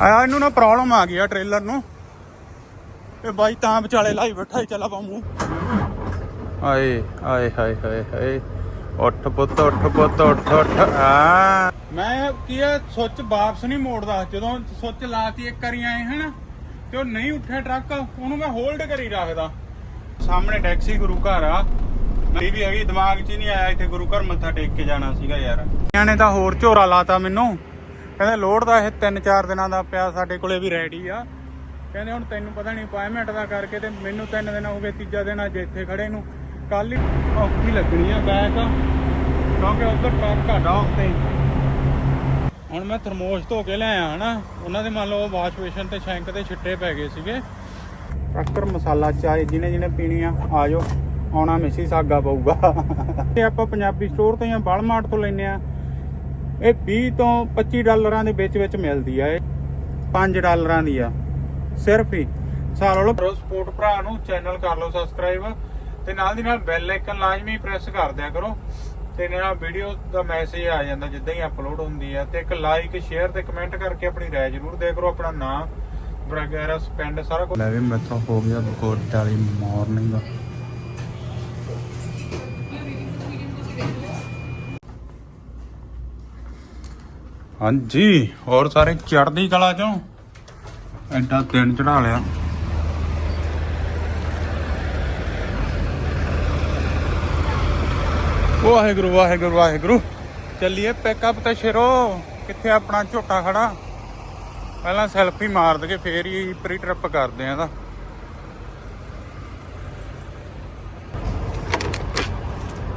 ਆ ਇਹਨੂੰ ਨਾ ਪ੍ਰੋਬਲਮ ਆ ਗਈ ਆ ਟ੍ਰੇਲਰ ਨੂੰ। ਇਹ ਬਾਈ ਤਾਂ ਵਿਚਾਲੇ ਲਾਈ ਬੈਠਾ ਹੀ ਚੱਲਾ ਪਾ ਮੂੰਹ। ਆਏ ਆਏ ਹਾਏ ਹਾਏ ਹਾਏ। ਉੱਠ ਪੁੱਤ ਉੱਠ ਪੁੱਤ ਉੱਠ ਉੱਠ। ਆ। ਮੈਂ ਕੀ ਆ ਸੁੱਚ ਵਾਪਸ ਨਹੀਂ ਮੋੜਦਾ। ਜਦੋਂ ਸੁੱਚ ਲਾਤੀ ਇੱਕ ਵਾਰੀ ਆਏ ਹਨ? ਤੇ ਉਹ ਨਹੀਂ ਉੱਠਿਆ ਟਰੱਕ ਉਹਨੂੰ ਮੈਂ ਹੋਲਡ ਕਰੀ ਰੱਖਦਾ। ਸਾਹਮਣੇ ਟੈਕਸੀ ਗੁਰੂ ਘਰ ਆ। ਮੇਰੀ ਵੀ ਹੈਗੀ ਦਿਮਾਗ 'ਚ ਨਹੀਂ ਆਇਆ ਇੱਥੇ ਗੁਰੂ ਘਰ ਮੱਥਾ ਟੇਕ ਕੇ ਜਾਣਾ ਸੀਗਾ ਯਾਰ। ਇਹਨਾਂ ਨੇ ਤਾਂ ਹੋਰ ਝੋਰਾ ਲਾਤਾ ਮੈਨੂੰ। ਕਹਿੰਦੇ ਲੋਡ ਦਾ ਇਹ 3-4 ਦਿਨਾਂ ਦਾ ਪਿਆ ਸਾਡੇ ਕੋਲੇ ਵੀ ਰੈਡੀ ਆ। ਕਹਿੰਦੇ ਹੁਣ ਤੈਨੂੰ ਪਤਾ ਨਹੀਂ ਅਪਾਇੰਟਮੈਂਟ ਦਾ ਕਰਕੇ ਤੇ ਮੈਨੂੰ 3 ਦਿਨ ਹੋ ਗਏ ਤੀਜਾ ਦਿਨ ਅੱਜ ਇੱਥੇ ਖੜੇ ਨੂੰ। ਕੱਲ ਹੀ ਔਖੀ ਲੱਗਣੀ ਆ ਬੈਕ ਕਿਉਂਕਿ ਉਧਰ ਟਰੱਕ ਘਾਟਾ ਉੱਤੇ ਹੁਣ ਮੈਂ ਥਰਮੋਸ ਧੋ ਕੇ ਲਿਆਇਆ ਹਨਾ ਉਹਨਾਂ ਦੇ ਮੰਨ ਲਓ ਵਾਸ਼ ਬੇਸ਼ਨ ਤੇ ਸ਼ੈਂਕ ਤੇ ਛਿੱਟੇ ਪੈ ਗਏ ਸੀਗੇ। ਟੱਕਰ ਮਸਾਲਾ ਚਾਹ ਜਿਹਨੇ ਜਿਹਨੇ ਪੀਣੀ ਆ ਆ ਜਾਓ। ਆਉਣਾ ਮਿਸੀ ਸਾਗਾ ਪਊਗਾ। ਤੇ ਆਪਾਂ ਪੰਜਾਬੀ ਸਟੋਰ ਤੋਂ ਜਾਂ ਬਲਮਾਰਟ ਤੋਂ ਲੈਨੇ ਆ। ਇਹ 20 ਤੋਂ 25 ਡਾਲਰਾਂ ਦੇ ਵਿੱਚ ਵਿੱਚ ਮਿਲਦੀ ਆ ਇਹ। 5 ਡਾਲਰਾਂ ਦੀ ਆ। ਸਿਰਫ ਹੀ। ਸਾਲ ਵਾਲੋ ਸਪੋਰਟ ਭਰਾ ਨੂੰ ਚੈਨਲ ਕਰ ਲਓ ਸਬਸਕ੍ਰਾਈਬ ਤੇ ਨਾਲ ਦੀ ਨਾਲ ਬੈਲ ਆਈਕਨ ਲਾਜ਼ਮੀ ਪ੍ਰੈਸ ਕਰ ਦਿਆ ਕਰੋ। ਤੇ ਨਾਲ ਵੀਡੀਓ ਦਾ ਮੈਸੇਜ ਆ ਜਾਂਦਾ ਜਿੱਦਾਂ ਹੀ ਅਪਲੋਡ ਹੁੰਦੀ ਆ। ਤੇ ਇੱਕ ਲਾਈਕ ਸ਼ੇਅਰ ਤੇ ਕਮੈਂਟ ਕਰਕੇ ਆਪਣੀ ਰਾਏ ਜ਼ਰੂਰ ਦਿਆ ਕਰੋ। ਆਪਣਾ ਨਾਮ ਵਗੈਰਾ ਸਪੈਂਡ ਸਾਰਾ ਕੁਝ ਲੈ ਵੀ ਮੈਥੋਂ ਹੋ ਗਿਆ ਗੁੱਡ ਵਾਲੀ ਮਾਰਨਿੰਗ ਹਾਂਜੀ, ਹੋਰ ਸਾਰੇ ਚੜਦੀ ਕਲਾ ਚੋਂ? ਐਡਾ ਦਿਨ ਚੜਾ ਲਿਆ। ਵਾਹਿਗੁਰੂ ਵਾਹਿਗੁਰੂ ਵਾਹਿਗੁਰੂ। ਚੱਲੀਏ ਪਿਕਅਪ ਤੇ ਸ਼ੇਰੋ। ਕਿੱਥੇ ਆਪਣਾ ਝੋਟਾ ਖੜਾ? ਪਹਿਲਾਂ ਸੈਲਫੀ ਮਾਰ ਦਗੇ ਫੇਰ ਹੀ ਪ੍ਰੀ ਟ੍ਰਿਪ ਕਰਦੇ ਆ ਇਹਦਾ।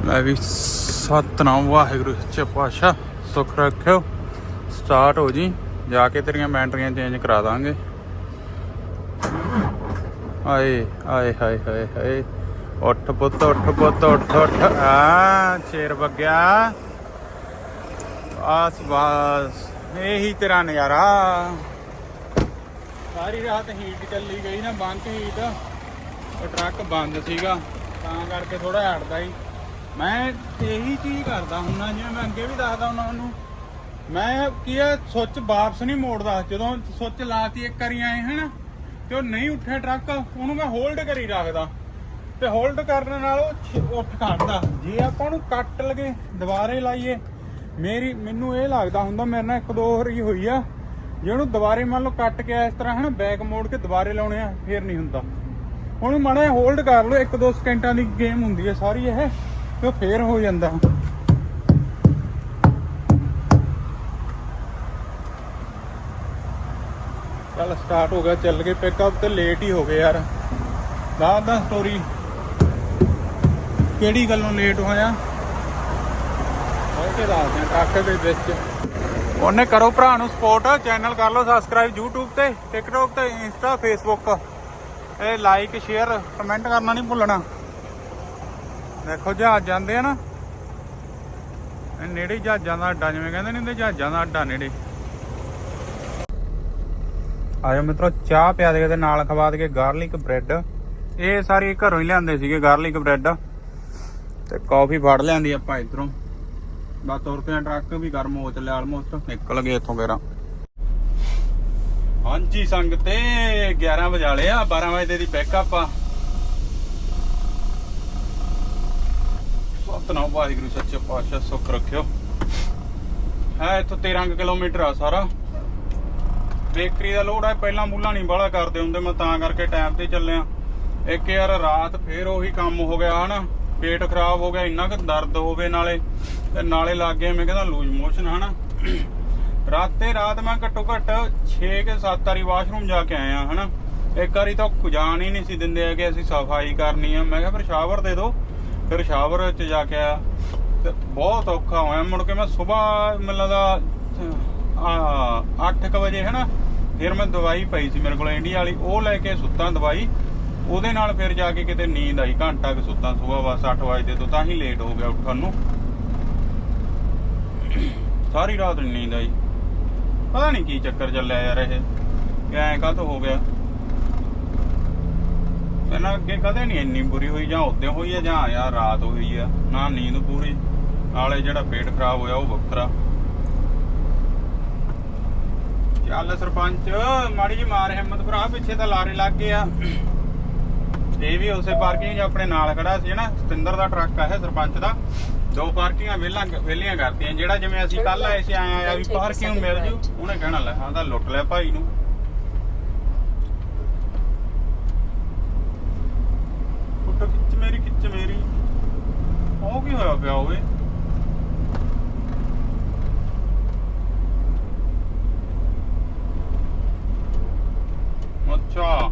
ਲੈ ਵੀ ਸਤਨਾਮ ਵਾਹਿਗੁਰੂ, ਸੱਚੇ ਪਾਤਸ਼ਾਹ, ਸੁਖ ਰੱਖਿਓ। ਸਟਾਰਟ ਹੋ ਜੀ। ਜਾ ਕੇ ਤੇਰੀਆਂ ਬੈਟਰੀਆਂ ਚੇਂਜ ਕਰਾ ਦਾਂਗੇ। ਆਏ ਆਏ, ਹਾਏ ਹਾਏ ਹਾਏ। ਉੱਠ ਪੁੱਤ ਉੱਠ ਪੁੱਤ, ਉੱਠ ਉੱਠ। ਆ, ਸ਼ੇਰ ਵਗਿਆ। ਆਸ ਬਾਸ। ਇਹੀ ਤੇਰਾ ਨਜ਼ਾਰਾ। ਸਾਰੀ ਰਾਤ ਹੀਟ ਚੱਲੀ ਗਈ ਨਾ, ਬੰਦ ਹੀਟ ਉਹ ਟਰੱਕ ਬੰਦ ਸੀਗਾ। ਤਾਂ ਕਰਕੇ ਥੋੜਾ ਹਟਦਾ ਹੀ ਮੈਂ ਇਹੀ ਚੀਜ਼ ਕਰਦਾ ਹੁੰਨਾ ਜਿਵੇਂ ਮੈਂ ਅੱਗੇ ਵੀ ਦੱਸਦਾ ਹੁੰਦਾ ਉਹਨੂੰ। ਮੈਂ ਕੀ ਆ, ਸੁੱਚ ਵਾਪਸ ਨਹੀਂ ਮੋੜਦਾ। ਜਦੋਂ ਸੁੱਚ ਲਾਤੀ, ਇੱਕ ਵਾਰੀ ਆਏ ਹਨ, ਤੇ ਉਹ ਨਹੀਂ ਉੱਠਿਆ ਟਰੱਕ, ਉਹਨੂੰ ਮੈਂ ਹੋਲਡ ਕਰੀ ਰੱਖਦਾ। ਤੇ ਹੋਲਡ ਕਰਨ ਨਾਲ ਉਹ ਛ- ਉੱਠ ਖੜਦਾ। ਜੇ ਆਪਾਂ ਨੂੰ ਕੱਟ ਲਗੇ, ਦੁਬਾਰੇ ਲਾਈਏ, ਮੇਰੀ ਮੈਨੂੰ ਇਹ ਲੱਗਦਾ ਹੁੰਦਾ ਮੇਰੇ ਨਾਲ ਇੱਕ ਦੋ ਵਾਰੀ ਹੋਈ ਆ, ਜੇ ਉਹਨੂੰ ਦੁਬਾਰੇ ਮੰਨ ਲਓ ਕੱਟ ਕੇ ਇਸ ਤਰ੍ਹਾਂ ਹਨਾ ਬੈਕ ਮੋੜ ਕੇ ਦੁਬਾਰੇ ਲਾਉਣੇ ਆ, ਫੇਰ ਨਹੀਂ ਹੁੰਦਾ। ਉਹਨੂੰ ਮਾੜਾ ਹੋਲਡ ਕਰ ਲਓ, ਇੱਕ ਦੋ ਸਕਿੰਟਾਂ ਦੀ ਗੇਮ ਹੁੰਦੀ ਹੈ ਸਾਰੀ ਇਹ, ਤੇ ਉਹ ਫੇਰ ਹੋ ਜਾਂਦਾ। ਚੱਲ ਸਟਾਰਟ ਹੋ ਗਿਆ, ਚੱਲ ਗਏ ਪਿਕਅਪ ਤੇ ਲੇਟ ਹੀ ਹੋ ਗਏ ਯਾਰ। ਦੱਸ ਦਾ ਸਟੋਰੀ ਕਿਹੜੀ ਗੱਲੋਂ ਲੇਟ ਹੋਇਆ? ਕੇ ਦੱਸਦੇ ਆ ਟਰੱਕ ਦੇ ਵਿੱਚ। ਉਹਨੇ ਕਰੋ ਭਰਾ ਨੂੰ ਸਪੋਰਟ ਚੈਨਲ ਕਰ ਲਓ ਸਬਸਕ੍ਰਾਈਬ YouTube ਤੇ, TikTok ਤੇ, Insta, Facebook ਇਹ ਲਾਈਕ ਸ਼ੇਅਰ ਕਮੈਂਟ ਕਰਨਾ ਨਹੀਂ ਭੁੱਲਣਾ। ਦੇਖੋ ਜਹਾਜ਼ ਜਾਂਦੇ ਆ ਨਾ। ਨੇੜੇ ਜਹਾਜ਼ਾਂ ਦਾ ਅੱਡਾ, ਜਿਵੇਂ ਕਹਿੰਦੇ ਨੇ ਹੁੰਦੇ, ਜਹਾਜ਼ਾਂ ਦਾ ਅੱਡਾ ਨੇੜੇ। ਆਜੋ ਮਿੱਤਰੋ, ਚਾਹ ਪਿਆ ਦੇ ਤੇ ਨਾਲ ਖਵਾ ਦੇ ਗਾਰਲਿਕ ਬ੍ਰੈਡ ਇਹ ਸਾਰੀ ਘਰੋਂ ਹੀ ਲਿਆਂਦੇ ਸੀਗੇ ਗਾਰਲਿਕ ਬ੍ਰੈਡ ਤੇ ਕਾਫੀ ਫੜ ਲਿਆਂਦੀ ਆਪਾਂ ਇਧਰੋਂ। ਬਸ ਤੁਰ ਪਿਆ ਟਰੱਕ ਵੀ ਗਰਮ ਹੋ ਚੱਲਿਆ ਆਲਮੋਸਟ ਨਿਕਲ ਗਏ ਇੱਥੋਂ ਫੇਰਾ। ਹਾਂਜੀ ਸੰਗ ਤੇ 11 ਵਜਾ ਲਿਆ 12 ਵਜੇ ਦੀ ਬੈਕਅਪ ਆ। ਸਤਨਾਮ ਵਾਹਿਗੁਰੂ, ਸੱਚੇ ਪਾਤਸ਼ਾਹ, ਸੁੱਖ ਰੱਖਿਓ। ਹੈ ਇੱਥੋਂ 13 ਕੁ ਕਿਲੋਮੀਟਰ ਆ ਸਾਰਾ। ਬੇਕਰੀ ਦਾ ਲੋਡ ਆ, ਪਹਿਲਾਂ ਮੂਲਾ ਨਹੀਂ ਬਾਲਾ ਕਰਦੇ ਹੁੰਦੇ, ਮੈਂ ਤਾਂ ਕਰਕੇ ਟਾਈਮ ਤੇ ਚੱਲਿਆ। ਇੱਕ ਯਾਰ ਰਾਤ ਫੇਰ ਉਹੀ ਕੰਮ ਹੋ ਗਿਆ, ਹਨਾ? ਪੇਟ ਖਰਾਬ ਹੋ ਗਿਆ, ਇੰਨਾ ਕੁ ਦਰਦ ਹੋਵੇ ਨਾਲੇ, ਤੇ ਨਾਲੇ ਲੱਗ ਗਿਆ, ਮੈਂ ਕਹਿੰਦਾ ਲੂਜ਼ ਮੋਸ਼ਨ ਹਨਾ? ਰਾਤੇ ਰਾਤ ਮੈਂ ਘੱਟੋ ਘੱਟ 6 ਕੇ 7 ਵਾਰੀ ਵਾਸ਼ਰੂਮ ਜਾ ਕੇ ਆਇਆ, ਹਨਾ? ਇੱਕ ਵਾਰੀ ਤਾਂ ਉਹ ਜਾਣ ਹੀ ਨਹੀਂ ਸੀ ਦਿੰਦੇ ਹੈਗੇ, ਅਸੀਂ ਸਫ਼ਾਈ ਕਰਨੀ ਆ। ਮੈਂ ਕਿਹਾ, ਫਿਰ ਸ਼ਾਵਰ ਦੇ ਦਿਓ। ਫਿਰ ਸ਼ਾਵਰ 'ਚ ਜਾ ਕੇ ਆਇਆ। ਤੇ ਬਹੁਤ ਔਖਾ ਹੋਇਆ, ਮੁੜ ਕੇ ਮੈਂ ਸਵੇਰ ਮੈਨੂੰ ਲੱਗਦਾ ਆ 8:00 ਵਜੇ, ਹਨਾ? ਫਿਰ ਮੈਂ ਦਵਾਈ ਪਈ ਸੀ ਮੇਰੇ ਕੋਲ ਇੰਡੀਆ ਵਾਲੀ, ਉਹ ਲੈ ਕੇ ਸੁੱਤਾ ਦਵਾਈ। ਉਹਦੇ ਨਾਲ ਫਿਰ ਜਾ ਕੇ ਕਿਤੇ ਨੀਂਦ ਆਈ, ਘੰਟਾ ਕੁ ਸੁੱਤਾ ਸਵੇਰ ਬਸ 8 ਵਜੇ ਤੋਂ ਤਾਂ ਹੀ ਲੇਟ ਹੋ ਗਿਆ ਉੱਠਣ ਨੂੰ। ਸਾਰੀ ਰਾਤ ਨੀ ਨੀਂਦ ਆਈ। ਪਤਾ ਨਹੀਂ ਕੀ ਚੱਕਰ ਚੱਲਿਆ ਯਾਰ ਇਹ। ਕਿ ਐਂ ਕਾਹ ਹੋ ਗਿਆ? ਪਹਿਲਾਂ ਅੱਗੇ ਕਦੇ ਨਹੀਂ ਇੰਨੀ ਬੁਰੀ ਹੋਈ, ਜਾਂ ਉਦੋਂ ਹੋਈ ਆ, ਜਾਂ ਯਾਰ ਰਾਤ ਹੋਈ ਆ। ਨਾ ਨੀਂਦ ਪੂਰੀ, ਨਾਲੇ ਜਿਹੜਾ ਪੇਟ ਖਰਾਬ ਹੋਇਆ ਉਹ ਵੱਖਰਾ। ਚੱਲ ਸਰਪੰਚ ਮਾੜੀ ਜੀ ਮਾਰ ਹਿੰਮਤ ਭਰਾ ਪਿੱਛੇ ਤਾਂ ਲਾਰੇ ਲੱਗ ਗਏ ਆ। ਇਹ ਵੀ ਉਸੇ ਪਾਰਕਿੰਗ 'ਚ ਆਪਣੇ ਨਾਲ ਖੜਾ ਸੀ ਨਾ ਸਤਿੰਦਰ ਦਾ ਟਰੱਕ ਆ ਇਹ ਸਰਪੰਚ ਦਾ। ਦੋ ਪਾਰਕਿੰਗਾਂ ਵਿਹਲਾ ਵਿਹਲੀਆਂ ਕਰਤੀਆਂ ਜਿਹੜਾ ਜਿਵੇਂ ਅਸੀਂ ਕੱਲ ਆਏ ਸੀ ਆਏ ਆ ਵੀ ਪਾਰਕਿੰਗ ਮਿਲ ਜੂ ਉਹਨੇ ਕਹਿਣਾ ਲੈ ਹਾਂ ਤਾਂ ਲੁੱਟ ਲਿਆ ਭਾਈ ਨੂੰ। ਫੋਟੋ ਖਿੱਚ ਮੇਰੀ ਖਿੱਚ ਮੇਰੀ। ਉਹ ਕੀ ਹੋਇਆ ਪਿਆ ਓਏ? ਅੱਛਾ।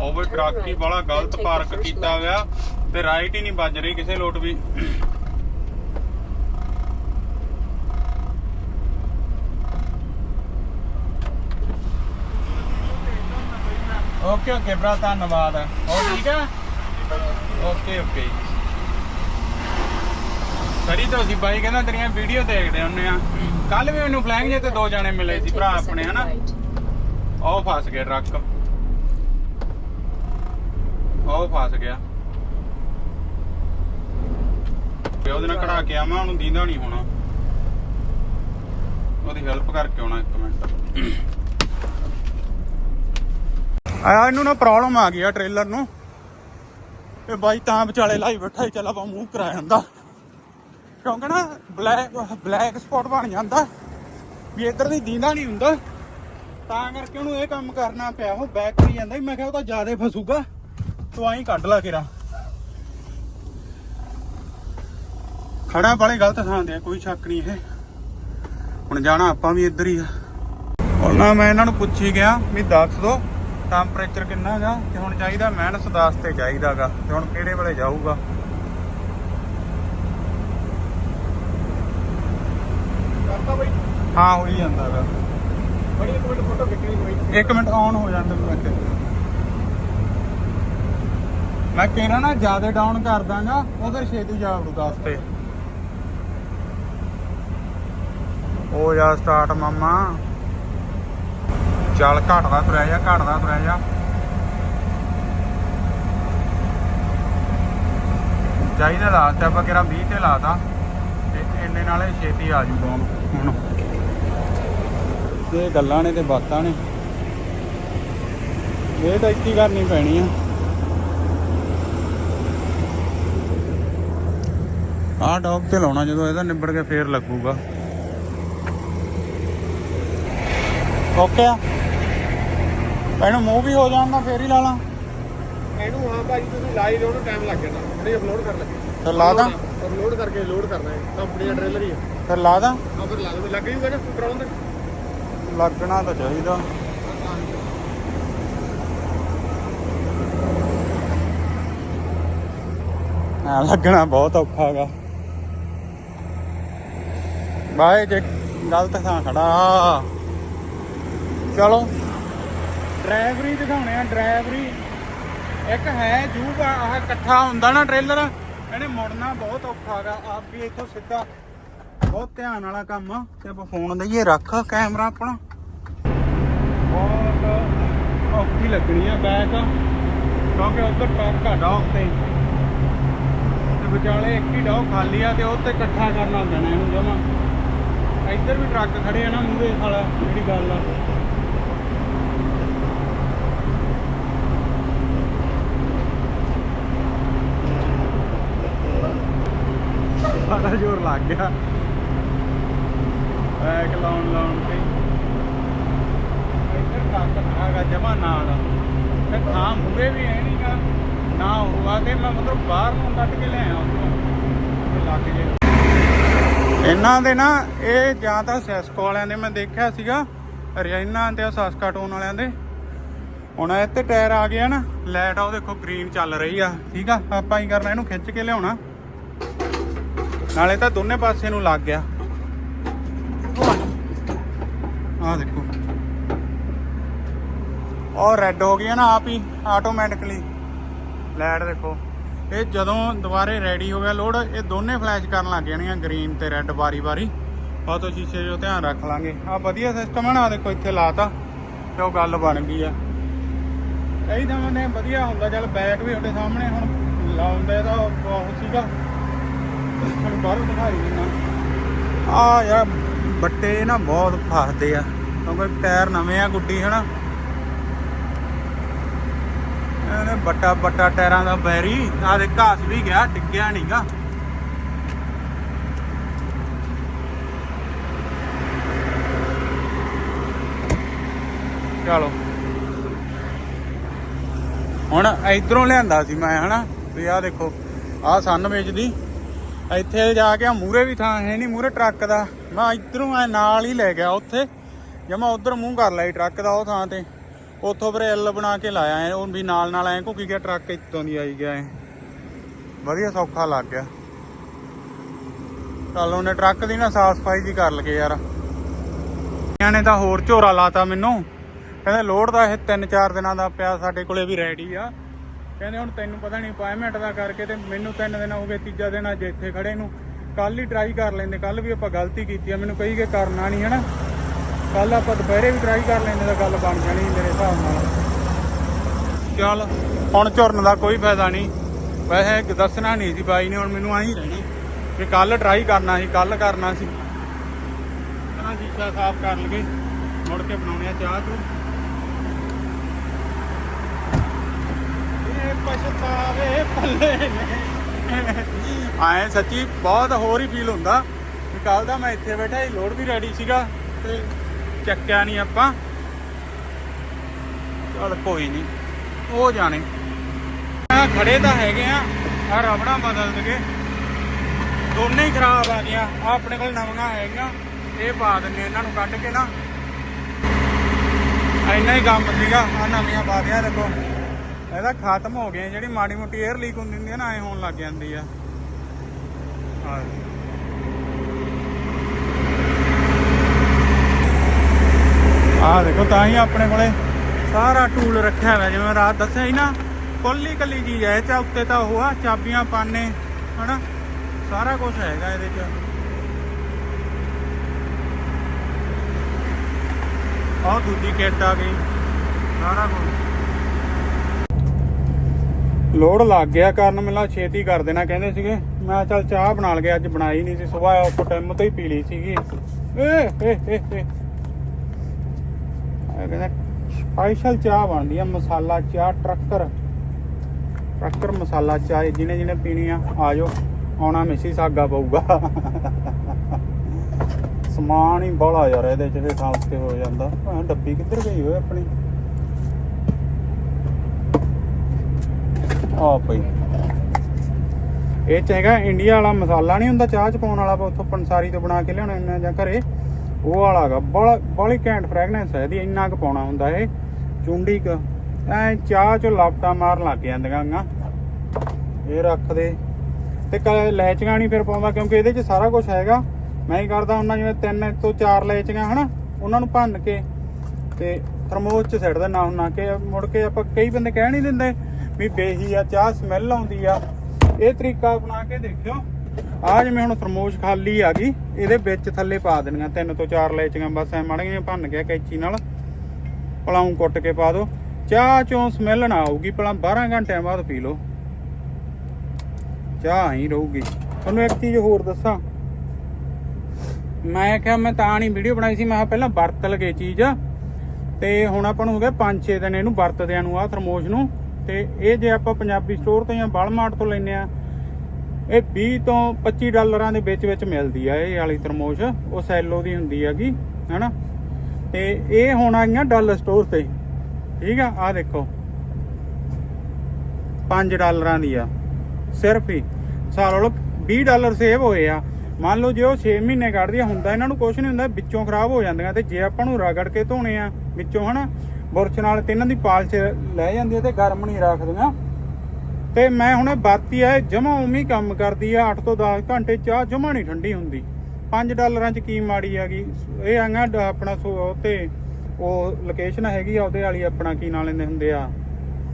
ਓਵਰ ਟਰੱਕ ਬੜਾ ਗਲਤ ਪਾਰਕ ਕੀਤਾ ਹੋਇਆ ਤੇ ਰਾਈਟ ਹੀ ਨਹੀਂ ਵੱਜ ਰਹੀ ਕਿਸੇ ਲੋਟ ਵੀ। ਓਕੇ ਓਕੇ ਭਰਾ ਧੰਨਵਾਦ। ਹੋਰ ਠੀਕ ਆ? Okay okay. ਸਰੀ ਤਾਂ ਅਸੀਂ ਬਾਈ ਕਹਿੰਦਾ ਤੇਰੀਆਂ ਵੀਡੀਓ ਦੇਖਦੇ ਹੁੰਨੇ ਆ। ਕੱਲ ਵੀ ਮੈਨੂੰ ਫਲੈਂਗ ਜੇ ਤੇ ਦੋ ਜਾਣੇ ਮਿਲੇ ਸੀ ਭਰਾ ਆਪਣੇ ਹਨਾ? ਉਹ ਫਸ ਗਿਆ ਟਰੱਕ। ਉਹ ਫਸ ਗਿਆ। ਤੇ ਉਹਦੇ ਨਾਲ ਕਢਾ ਕੇ ਆਵਾਂ, ਉਹਨੂੰ ਦੀਂਦਾ ਨਹੀਂ ਹੋਣਾ। ਉਹਦੀ ਹੈਲਪ ਕਰਕੇ ਆਉਣਾ ਇੱਕ ਮਿੰਟ। ਆ ਇਹਨੂੰ ਨਾ ਪ੍ਰੋਬਲਮ ਆ ਗਈ ਆ ਟ੍ਰੇਲਰ ਨੂੰ। ਇਹ ਬਾਈ ਤਾਂ ਵਿਚਾਲੇ ਲਾਈ ਬੈਠਾ ਹੀ ਚੱਲ ਆਪਾਂ ਮੂੰਹ ਕਰਾ ਜਾਂਦਾ ਕਿਉਂਕਿ ਨਾ ਬਲੈਕ ਬਲੈਕ ਸਪੌਟ ਬਣ ਜਾਂਦਾ। ਵੀ ਇੱਧਰ ਦੀ ਦੀਂਦਾ ਨਹੀਂ ਹੁੰਦਾ। ਤਾਂ ਕਰਕੇ ਉਹਨੂੰ ਇਹ ਕੰਮ ਕਰਨਾ ਪਿਆ, ਉਹ ਬੈਕ ਕਰੀ ਜਾਂਦਾ ਮੈਂ ਕਿਹਾ ਉਹ ਤਾਂ ਜ਼ਿਆਦਾ ਫਸੂਗਾ। ਤੂੰ ਆਈ ਕੱਢ ਲਾ ਕਿਰਾ। ਖੜਾ ਬਾਲੇ ਗਲਤ ਥਾਂ ਤੇ ਆ, ਕੋਈ ਸ਼ੱਕ ਨਹੀਂ ਇਹ। ਹੁਣ ਜਾਣਾ ਆਪਾਂ ਵੀ ਇੱਧਰ ਹੀ ਆ। ਉਹਨਾਂ ਮੈਂ ਇਹਨਾਂ ਨੂੰ ਪੁੱਛੀ ਗਿਆ ਵੀ ਦੱਸ ਦੋ ਟੈਂਪਰੇਚਰ ਕਿੰਨਾ ਹੈਗਾ ਤੇ ਹੁਣ ਚਾਹੀਦਾ ਮਾਈਨਸ 10 ਤੇ ਚਾਹੀਦਾਗਾ ਤੇ ਹੁਣ ਕਿਹੜੇ ਵੇਲੇ ਜਾਊਗਾ। ਕਰਤਾ ਬਈ। ਹਾਂ ਹੋਈ ਜਾਂਦਾਗਾ ਬੜੀ ਇੱਕ ਮਿੰਟ ਫੋਟੋ ਖਿੱਚਣੀ ਬਈ ਇੱਕ ਮਿੰਟ ਆਨ ਹੋ ਜਾਂਦਾ ਮੈਂ ਕਿ ਮੈਂ ਕਹਿਣਾ ਨਾ ਜ਼ਿਆਦਾ ਡਾਊਨ ਕਰ ਦਾਂਗਾ ਉਧਰ ਛੇਤੀ ਜਾ ਵੜੂ 10 ਤੇ। ਹੋ ਜਾ ਸਟਾਰਟ ਮਾਮਾ। ਚੱਲ ਘਟਦਾ ਤੁਰਿਆ ਜਾ, ਘਟਦਾ ਤੁਰਿਆ ਜਾ। ਚਾਹੀਦਾ ਲਾਸਟ ਆਪਾਂ ਕਿਹੜਾ 20 ਤੇ ਲਾਤਾ। ਤੇ ਇੰਨੇ ਨਾਲੇ ਛੇਤੀ ਆ ਜੂ ਹੁਣ। ਇਹ ਗੱਲਾਂ ਨੇ ਤੇ ਬਾਤਾਂ ਨੇ। ਇਹ ਤਾਂ ਇੱਕੀ ਕਰਨੀ ਪੈਣੀ ਆ। ਆਹ ਡੌਗ ਤੇ ਲਾਉਣਾ ਜਦੋਂ ਇਹਦਾ ਨਿਬੜ ਕੇ ਫੇਰ ਲੱਗੂਗਾ। ਓਕੇ ਆ। ਇਹਨੂੰ ਮੂਵ ਵੀ ਹੋ ਜਾਣ ਨਾ ਫੇਰ ਹੀ ਲਾ ਲਾਂ। ਇਹਨੂੰ ਹਾਂ ਭਾਈ ਤੁਸੀਂ ਲਾਈ ਦਿਓ ਉਹਨੂੰ ਟਾਈਮ ਲੱਗ ਜਾਣਾ ਥੋੜੀ ਅਪਲੋਡ ਕਰ ਲੱਗੇ ਫਿਰ ਲਾ ਦਾਂ। ਅਪਲੋਡ ਕਰਕੇ ਲੋਡ ਕਰਨਾ ਹੈ। ਕੰਪਨੀ ਦਾ ਟ੍ਰੇਲਰ ਹੀ ਹੈ। ਫਿਰ ਲਾ ਦਾਂ। ਆ ਫਿਰ ਲਾ ਲੱਗ ਜੂਗਾ ਨਾ ਕਰਾਉਣ ਦੇ ਲੱਗਣਾ ਤਾਂ ਚਾਹੀਦਾ। ਆ ਲੱਗਣਾ ਬਹੁਤ ਔਖਾ ਹੈਗਾ। ਬਾਏ ਜੇ ਗਲਤ ਥਾਂ ਖੜਾ। ਚਲੋ। ਡਰਾਈਵਰੀ ਦਿਖਾਉਣੇ ਆ, ਡਰਾਈਵਰੀ। ਇੱਕ ਹੈ ਜੂਬ ਆਹ ਇਕੱਠਾ ਹੁੰਦਾ ਨਾ ਟ੍ਰੇਲਰ, ਇਹਨੇ ਮੁੜਨਾ ਬਹੁਤ ਔਖਾ ਹੈਗਾ, ਆਪ ਵੀ ਇੱਥੋਂ ਸਿੱਧਾ ਬਹੁਤ ਧਿਆਨ ਵਾਲਾ ਕੰਮ ਆ, ਤੇ ਆਪਾਂ ਫੋਨ ਦਈਏ, ਰੱਖ ਕੈਮਰਾ ਆਪਣਾ। ਬਹੁਤ ਔਖੀ ਲੱਗਣੀ ਆ ਬੈਕ ਕਿਉਂਕਿ ਉਧਰ ਟਰੱਕ ਆ ਡੌਗ ਤੇ। ਵਿਚਾਲੇ ਇੱਕ ਹੀ ਡੌਗ ਖਾਲੀ ਆ, ਤੇ ਉਹ ਤੇ ਇਕੱਠਾ ਕਰਨਾ ਹੁੰਦਾ ਨੇ ਇਹਨੂੰ ਜਮਾ। ਇੱਧਰ ਵੀ ਟਰੱਕ ਖੜੇ ਆ ਨਾ ਮੂਹਰੇ ਸਾਲਾ ਜਿਹੜੀ ਗੱਲ ਆ। ਸਾਰਾ ਜ਼ੋਰ ਲੱਗ ਗਿਆ। ਬੈਕ ਲਾਉਣ ਲਾਉਣ ਤੇ। ਇੱਧਰ ਟਰੱਕ ਖੜਾਗਾ ਜਮਾ ਨਾਲ। ਤੇ ਥਾਂ ਮੂਰੇ ਵੀ ਹੈ ਨਹੀਂਗਾ ਨਾ ਹੋਊਗਾ ਤੇ ਮੈਂ ਮਤਲਬ ਬਾਹਰ ਨੂੰ ਕੱਢ ਕੇ ਲੈ ਆਇਆ ਉੱਥੋਂ ਲੱਗ ਜੇ। ਇਹਨਾਂ ਦੇ ਨਾ, ਇਹ ਜਾਂ ਤਾਂ ਸੈਸਕੋ ਵਾਲਿਆਂ ਦੇ ਮੈਂ ਦੇਖਿਆ ਸੀਗਾ ਰਜਾਈਨਾ ਤੇ ਸਾਸਕਾਟੋਨ ਵਾਲਿਆਂ ਦੇ। ਹੁਣ ਇਹ ਤੇ ਟਾਇਰ ਆ ਗਿਆ ਨਾ, ਲਾਈਟ ਆ, ਉਹ ਦੇਖੋ ਗ੍ਰੀਨ ਚੱਲ ਰਹੀ ਆ, ਠੀਕ ਆ? ਆਪਾਂ ਹੀ ਕਰਨਾ, ਇਹਨੂੰ ਖਿੱਚ ਕੇ ਲਿਆਉਣਾ। ਨਾਲੇ ਤਾਂ ਦੋਨੇ ਪਾਸੇ ਨੂੰ ਲੱਗ ਗਿਆ। ਆਹ ਦੇਖੋ। ਉਹ ਰੈੱਡ ਹੋ ਗਿਆ ਨਾ, ਆਪ ਹੀ ਆਟੋਮੈਟਿਕਲੀ ਲਾਈਟ ਦੇਖੋ। ਇਹ ਜਦੋਂ ਦੁਬਾਰੇ ਰੈਡੀ ਹੋ ਗਿਆ ਲੋਡ, ਇਹ ਦੋਨੇ ਫਲੈਸ਼ ਕਰਨ ਲੱਗ ਜਾਣੀਆਂ ਗ੍ਰੀਨ ਤੇ ਰੈੱਡ ਵਾਰੀ-ਵਾਰੀ ਆ ਤੋਂ ਸ਼ੀਸ਼ੇ 'ਚੋਂ ਧਿਆਨ ਰੱਖ ਲਾਂਗੇ। ਆ ਵਧੀਆ ਸਿਸਟਮ ਹੈ ਨਾ ਦੇਖੋ ਇੱਥੇ ਲਾਤਾ ਤੇ ਉਹ ਗੱਲ ਬਣ ਗਈ ਆ। ਕਈ ਤਾਂ ਨੇ ਵਧੀਆ ਹੁੰਦਾ, ਚੱਲ ਬੈਕ ਵੀ ਤੁਹਾਡੇ ਸਾਹਮਣੇ ਹੁਣ ਲਾਉਂਦੇ ਤਾਂ ਬਹੁਤ ਸੀਗਾ। ਹੁਣ ਬਾਹਰੋਂ ਦਿਖਾਈ ਦਿੰਦਾ ਆ ਯਾਰ, ਬੱਟੇ ਨਾ ਬਹੁਤ ਫਸਦੇ ਆ। ਕਿਉਂਕਿ ਟਾਇਰ ਨਵੇਂ ਆ ਗੁੱਡੀ, ਹਨਾ? ਇਹਨੇ ਵੱਟਾ ਬੱਟਾ ਟਾਇਰਾਂ ਦਾ ਬੈਰੀ ਆ ਦੇ ਘਾਸ ਵੀ ਗਿਆ, ਡਿੱਗਿਆ ਨਹੀਂਗਾ ਚਲੋ। ਹੁਣ ਇਧਰੋਂ ਲਿਆਂਦਾ ਸੀ ਮੈਂ, ਹਨਾ? ਵੀ ਆਹ ਦੇਖੋ, ਆਹ ਸਨ ਵੇਚਦੀ। ਇੱਥੇ ਜਾ ਕੇ ਮੂਰੇ ਵੀ ਥਾਂ ਹੈ ਨਹੀਂ ਮੂਰੇ ਟਰੱਕ ਦਾ। ਮੈਂ ਇਧਰੋਂ ਐ ਨਾਲ ਹੀ ਲੈ ਗਿਆ, ਉੱਥੇ। ਜਮਾ ਉਧਰ ਮੂੰਹ ਕਰ ਲਈ ਟਰੱਕ ਦਾ ਉਹ ਥਾਂ ਤੇ। ਉੱਥੋਂ ਫਿਰ ਐਲ ਬਣਾ ਕੇ ਲਾਇਆ ਐ, ਉਹ ਵੀ ਨਾਲ ਨਾਲ ਐ ਘੁੱਕੀ ਗਿਆ, ਟਰੱਕ ਇੱਥੋਂ ਦੀ ਆਈ ਗਿਆ ਐ। ਵਧੀਆ ਸੌਖਾ ਲੱਗ ਗਿਆ। ਚੱਲ ਉਹਨੇ ਟਰੱਕ ਦੀ ਨਾ ਸਾਫ਼ ਸਫ਼ਾਈ ਜੀ ਕਰ ਲਗੇ ਯਾਰ। ਇਹਨਾਂ ਨੇ ਤਾਂ ਹੋਰ ਝੋਰਾ ਲਾਤਾ ਮੈਨੂੰ। ਕਹਿੰਦੇ ਲੋਡ ਦਾ ਇਹ 3-4 ਦਿਨਾਂ ਦਾ ਪਿਆ ਸਾਡੇ ਕੋਲੇ ਵੀ ਰੈਡੀ ਆ। ਕਹਿੰਦੇ ਹੁਣ ਤੈਨੂੰ ਪਤਾ ਨਹੀਂ ਅਪਾਇੰਟਮੈਂਟ ਦਾ ਕਰਕੇ ਤੇ ਮੈਨੂੰ 3 ਦਿਨ ਹੋ ਗਏ ਤੀਜਾ ਦਿਨ ਅੱਜ ਇੱਥੇ ਖੜੇ ਨੂੰ। ਕੱਲ ਹੀ ਟਰਾਈ ਕਰ ਲੈਂਦੇ ਕੱਲ ਵੀ ਆਪਾਂ ਗਲਤੀ ਕੀਤੀ ਆ। ਮੈਨੂੰ ਕਹੀ ਕਿ ਕਰਨਾ ਨਹੀਂ ਹਨਾ? ਕੱਲ ਆਪਾਂ ਦੁਪਹਿਰੇ ਵੀ ਟਰਾਈ ਕਰ ਲੈਂਦੇ ਤਾਂ ਗੱਲ ਬਣ ਜਾਣੀ ਮੇਰੇ ਹਿਸਾਬ ਨਾਲ। ਚੱਲ ਹੁਣ ਝੁਰਨ ਦਾ ਕੋਈ ਫਾਇਦਾ ਨਹੀਂ। ਵੈਸੇ ਦੱਸਣਾ ਨਹੀਂ ਸੀ ਬਾਈ ਨੇ ਹੁਣ ਮੈਨੂੰ ਆਹੀ ਰਹਿਣੀ ਕਿ ਕੱਲ ਟਰਾਈ ਕਰਨਾ ਸੀ ਕੱਲ ਕਰਨਾ ਸੀ। ਕਹਿੰਦਾ ਸ਼ੀਸ਼ਾ ਸਾਫ਼ ਕਰ ਲਗੇ ਮੁੜ ਕੇ ਬਣਾਉਣੇ ਆ ਚਾਹ ਤੂੰ। ਇਹ ਪਛਤਾਵੇ ਪੱਲੇ ਨੇ। ਆਏ ਸੱਚੀ ਬਹੁਤ ਹੋਰ ਹੀ ਫੀਲ ਹੁੰਦਾ। ਕੱਲ ਦਾ ਮੈਂ ਇੱਥੇ ਬੈਠਾ ਸੀ ਲੋਡ ਵੀ ਰੈਡੀ ਸੀਗਾ ਤੇ ਚੱਕਿਆ ਨਹੀਂ ਆਪਾਂ। ਚਲ ਕੋਈ ਨਹੀਂ ਉਹ ਜਾਣੇ। ਆ ਖੜੇ ਤਾਂ ਹੈਗੇ ਆ ਆ ਰਬੜਾਂ ਬਦਲ ਦਗੇ। ਦੋਨੇ ਹੀ ਖਰਾਬ ਆ ਗਈਆਂ ਆ ਆਪਣੇ ਕੋਲ ਨਵੀਆਂ ਹੈਗੀਆਂ, ਇਹ ਪਾ ਦਿੰਨੇ ਇਹਨਾਂ ਨੂੰ ਕੱਢ ਕੇ ਨਾ। ਇੰਨਾ ਹੀ ਕੰਮ ਸੀਗਾ ਆ ਨਵੀਆਂ ਪਾ ਦਿਆਂ ਦੇਖੋ। ਇਹਦਾ ਖਤਮ ਹੋ ਗਿਆ ਜਿਹੜੀ ਮਾੜੀ ਮੋਟੀ 에ਅਰ ਲੀਕ ਹੁੰਦੀ ਹੁੰਦੀ ਆ ਨਾ, ਐ ਹੋਣ ਲੱਗ ਜਾਂਦੀ ਆ। ਹਾਂ ਆ ਦੇਖੋ ਤਾਂ ਹੀ ਆਪਣੇ ਕੋਲੇ ਸਾਰਾ ਟੂਲ ਰੱਖਿਆ ਹੋਇਆ, ਜਿਵੇਂ ਰਾਤ ਦੱਸਿਆ ਸੀ ਨਾ ਕੱਲੀ ਕੱਲੀ ਚੀਜ਼ ਹੈ, ਇਹ ਚਾ ਉੱਤੇ ਤਾਂ ਉਹ ਆ, ਚਾਬੀਆਂ, ਪਾਨੇ, ਹਨਾ? ਸਾਰਾ ਕੁਝ ਹੈਗਾ ਇਹਦੇ ਚ। ਆਹ ਦੂਜੀ ਕਿੱਟ ਆ ਗਈ, ਸਾਰਾ ਕੁਝ ਲੋਡ ਲੱਗ ਗਿਆ ਕਰਨ ਮਿਲਾ ਛੇਤੀ ਕਰ ਦੇਣਾ, ਕਹਿੰਦੇ ਸੀਗੇ। ਮੈਂ ਚੱਲ ਚਾਹ ਬਣਾ ਲਗੇ, ਅੱਜ ਬਣਾਈ ਨਹੀਂ ਸੀ, ਸਵੇਰ ਉੱਪਰ ਟਾਈਮ ਤੋਂ ਹੀ ਪੀ ਲਈ ਸੀਗੀ। ਏ ਏ ਏ ਏ। ਇਹ ਕਹਿੰਦਾ ਸਪੈਸ਼ਲ ਚਾਹ ਬਣਦੀ ਆ, ਮਸਾਲਾ ਚਾਹ, ਟਰੱਕਰ। ਟਰੱਕਰ, ਮਸਾਲਾ ਚਾਹ ਜਿਹਨੇ ਜਿਹਨੇ ਪੀਣੀ ਆ ਆ ਜਾਓ ਆਉਣਾ ਮਿਸੀ, ਸਾਗਾ ਪਊਗਾ। ਸਮਾਨ ਹੀ ਬੜਾ ਯਾਰ, ਇਹਦੇ ਚ ਵੀ ਖਾਸ ਤੇ ਹੋ ਜਾਂਦਾ। ਭਾਂ ਡੱਬੀ ਕਿੱਧਰ ਗਈ ਓਏ ਆਪਣੀ। ਆ ਪਈ ਇਹ ਚ ਹੈਗਾ ਇੰਡੀਆ ਵਾਲਾ ਮਸਾਲਾ ਨਹੀਂ ਹੁੰਦਾ, ਚਾਹ ਚ ਪਾਉਣ ਵਾਲਾ ਉੱਥੋਂ ਪੰਸਾਰੀ ਤੋਂ ਬਣਾ ਕੇ ਲਿਆਉਣਾ, ਜਾਂ ਘਰੇ। ਉਹ ਵਾਲਾ ਹੈਗਾ ਬੜੀ ਘੈਂਟ ਫ੍ਰੈਗਨੈਂਸ ਹੈ ਇਹਦੀ, ਇੰਨਾ ਕੁ ਪਾਉਣਾ ਹੁੰਦਾ ਇਹ। ਚੁੰਡੀ ਕ, ਐ ਚਾਹ ਚ ਲਾਪਟਾ ਮਾਰਨ ਲੱਗ ਜਾਂਦੀਆਂ ਗਾ ਇਹ ਰੱਖ ਦੇ। ਤੇ ਲੈਚੀਆਂ ਨਹੀਂ ਫਿਰ ਪਾਉਂਦਾ, ਕਿਉਂਕਿ ਇਹਦੇ 'ਚ ਸਾਰਾ ਕੁਝ ਹੈਗਾ। ਮੈਂ ਹੀ ਕਰਦਾ ਹੁੰਦਾ, ਜਿਵੇਂ ਤਿੰਨ ਤੋਂ ਚਾਰ ਲੈਚੀਆਂ, ਹਨਾ? ਉਹਨਾਂ ਨੂੰ ਭੰਨ ਕੇ ਤੇ ਥਰਮੋਸ 'ਚ ਸਿੱਟ ਦਿੰਦਾ ਹੁੰਦਾ ਕਿ ਮੁੜ ਕੇ ਆਪਾਂ ਕਈ ਬੰਦੇ ਕਹਿ ਨਹੀਂ ਦਿੰਦੇ ਵੀ ਬੇਹੀ ਆ, ਚਾਹ ਸਮੈਲ ਆਉਂਦੀ ਆ। ਇਹ ਤਰੀਕਾ ਬਣਾ ਕੇ ਦੇਖਿਓ। ਆ ਜਿਵੇਂ ਹੁਣ ਥਰਮੋਸ ਖਾਲੀ ਆ ਗਈ, ਇਹਦੇ ਵਿੱਚ ਥੱਲੇ ਪਾ ਦੇਣੀਆਂ ਤਿੰਨ ਤੋਂ ਚਾਰ ਲੈਚੀਆਂ, ਬਸ ਐ ਮਾੜੀਆਂ ਭੰਨ ਕੇ ਕੈਂਚੀ ਨਾਲ। ਪਲਾਉਂ ਕੁੱਟ ਕੇ ਪਾ ਦਿਓ ਚਾਹ ਚੋਂ ਸਮੈਲ ਨਾ ਆਊਗੀ, ਭਲਾ 12 ਘੰਟਿਆਂ ਬਾਅਦ ਪੀ ਲਓ। ਚਾਹ ਹੀ ਰਹੂਗੀ। ਤੁਹਾਨੂੰ ਇੱਕ ਚੀਜ਼ ਹੋਰ ਦੱਸਾਂ। ਮੈਂ ਕਿਹਾ ਮੈਂ ਤਾਂ ਨਹੀਂ ਵੀਡੀਓ ਬਣਾਈ ਸੀ, ਮੈਂ ਕਿਹਾ ਪਹਿਲਾਂ ਵਰਤ ਲਗੇ ਚੀਜ਼ ਤੇ ਹੁਣ ਆਪਾਂ ਨੂੰ ਹੋ ਗਿਆ 5-6 ਦਿਨ ਇਹਨੂੰ ਵਰਤਦਿਆਂ ਨੂੰ ਆ ਥਰਮੋਸ ਨੂੰ। ਤੇ ਇਹ ਜੇ ਆਪਾਂ ਪੰਜਾਬੀ ਸਟੋਰ ਤੋਂ ਜਾਂ ਬਲਮਾਰਟ ਤੋਂ ਲੈਨੇ ਆ ਇਹ 20 ਤੋਂ 25 ਡਾਲਰਾਂ ਦੇ ਵਿੱਚ ਵਿੱਚ ਮਿਲਦੀ ਆ ਇਹ ਵਾਲੀ ਥਰਮੋਸ ਉਹ ਸੈਲੋ ਦੀ ਹੁੰਦੀ ਹੈਗੀ, ਹੈਨਾ? ਤੇ ਇਹ ਹੁਣ ਆਈਆਂ ਡਾਲਰ ਸਟੋਰ ਤੇ, ਠੀਕ ਆ? ਆ ਦੇਖੋ। 5 ਡਾਲਰਾਂ ਦੀ ਆ, ਸਿਰਫ ਹੀ। ਸਾਲ ਲੋ 20 ਡਾਲਰ ਸੇਵ ਹੋਏ ਆ। ਮੰਨ ਲਓ ਜੇ ਉਹ 6 ਮਹੀਨੇ ਕੱਢਦੀ ਹੁੰਦਾ ਇਹਨਾਂ ਨੂੰ ਕੁਝ ਨਹੀਂ ਹੁੰਦਾ, ਵਿੱਚੋਂ ਖਰਾਬ ਹੋ ਜਾਂਦੀਆਂ ਤੇ ਜੇ ਆਪਾਂ ਨੂੰ ਰਗੜ ਕੇ ਧੋਣੇ ਆ ਵਿੱਚੋਂ, ਹਨਾ? ਬੁਰਸ਼ ਨਾਲ ਤੇ ਇਹਨਾਂ ਦੀ ਪਾਲਚ ਲੈ ਜਾਂਦੀ ਹੈ ਤੇ ਗਰਮ ਨਹੀਂ ਰੱਖਦੀਆਂ। ਤੇ ਮੈਂ ਹੁਣੇ ਵਰਤੀ ਆ ਜਮਾ ਉਮੀ ਕੰਮ ਕਰਦੀ ਆ 8 ਤੋਂ 10 ਘੰਟੇ ਚਾਹ ਜਮਾ ਨਹੀਂ ਠੰਡੀ ਹੁੰਦੀ। 5 ਡਾਲਰਾਂ ਚ ਕੀ ਮਾੜੀ ਹੈਗੀ? ਇਹ ਆਂਗਾ ਆਪਣਾ ਤੇ ਉਹ ਲੋਕੇਸ਼ਨ ਹੈਗੀ ਆ, ਉਹਦੇ ਵਾਲੀ ਆਪਣਾ ਕੀ ਨਾਂ ਲੈਂਦੇ ਹੁੰਦੇ ਆ?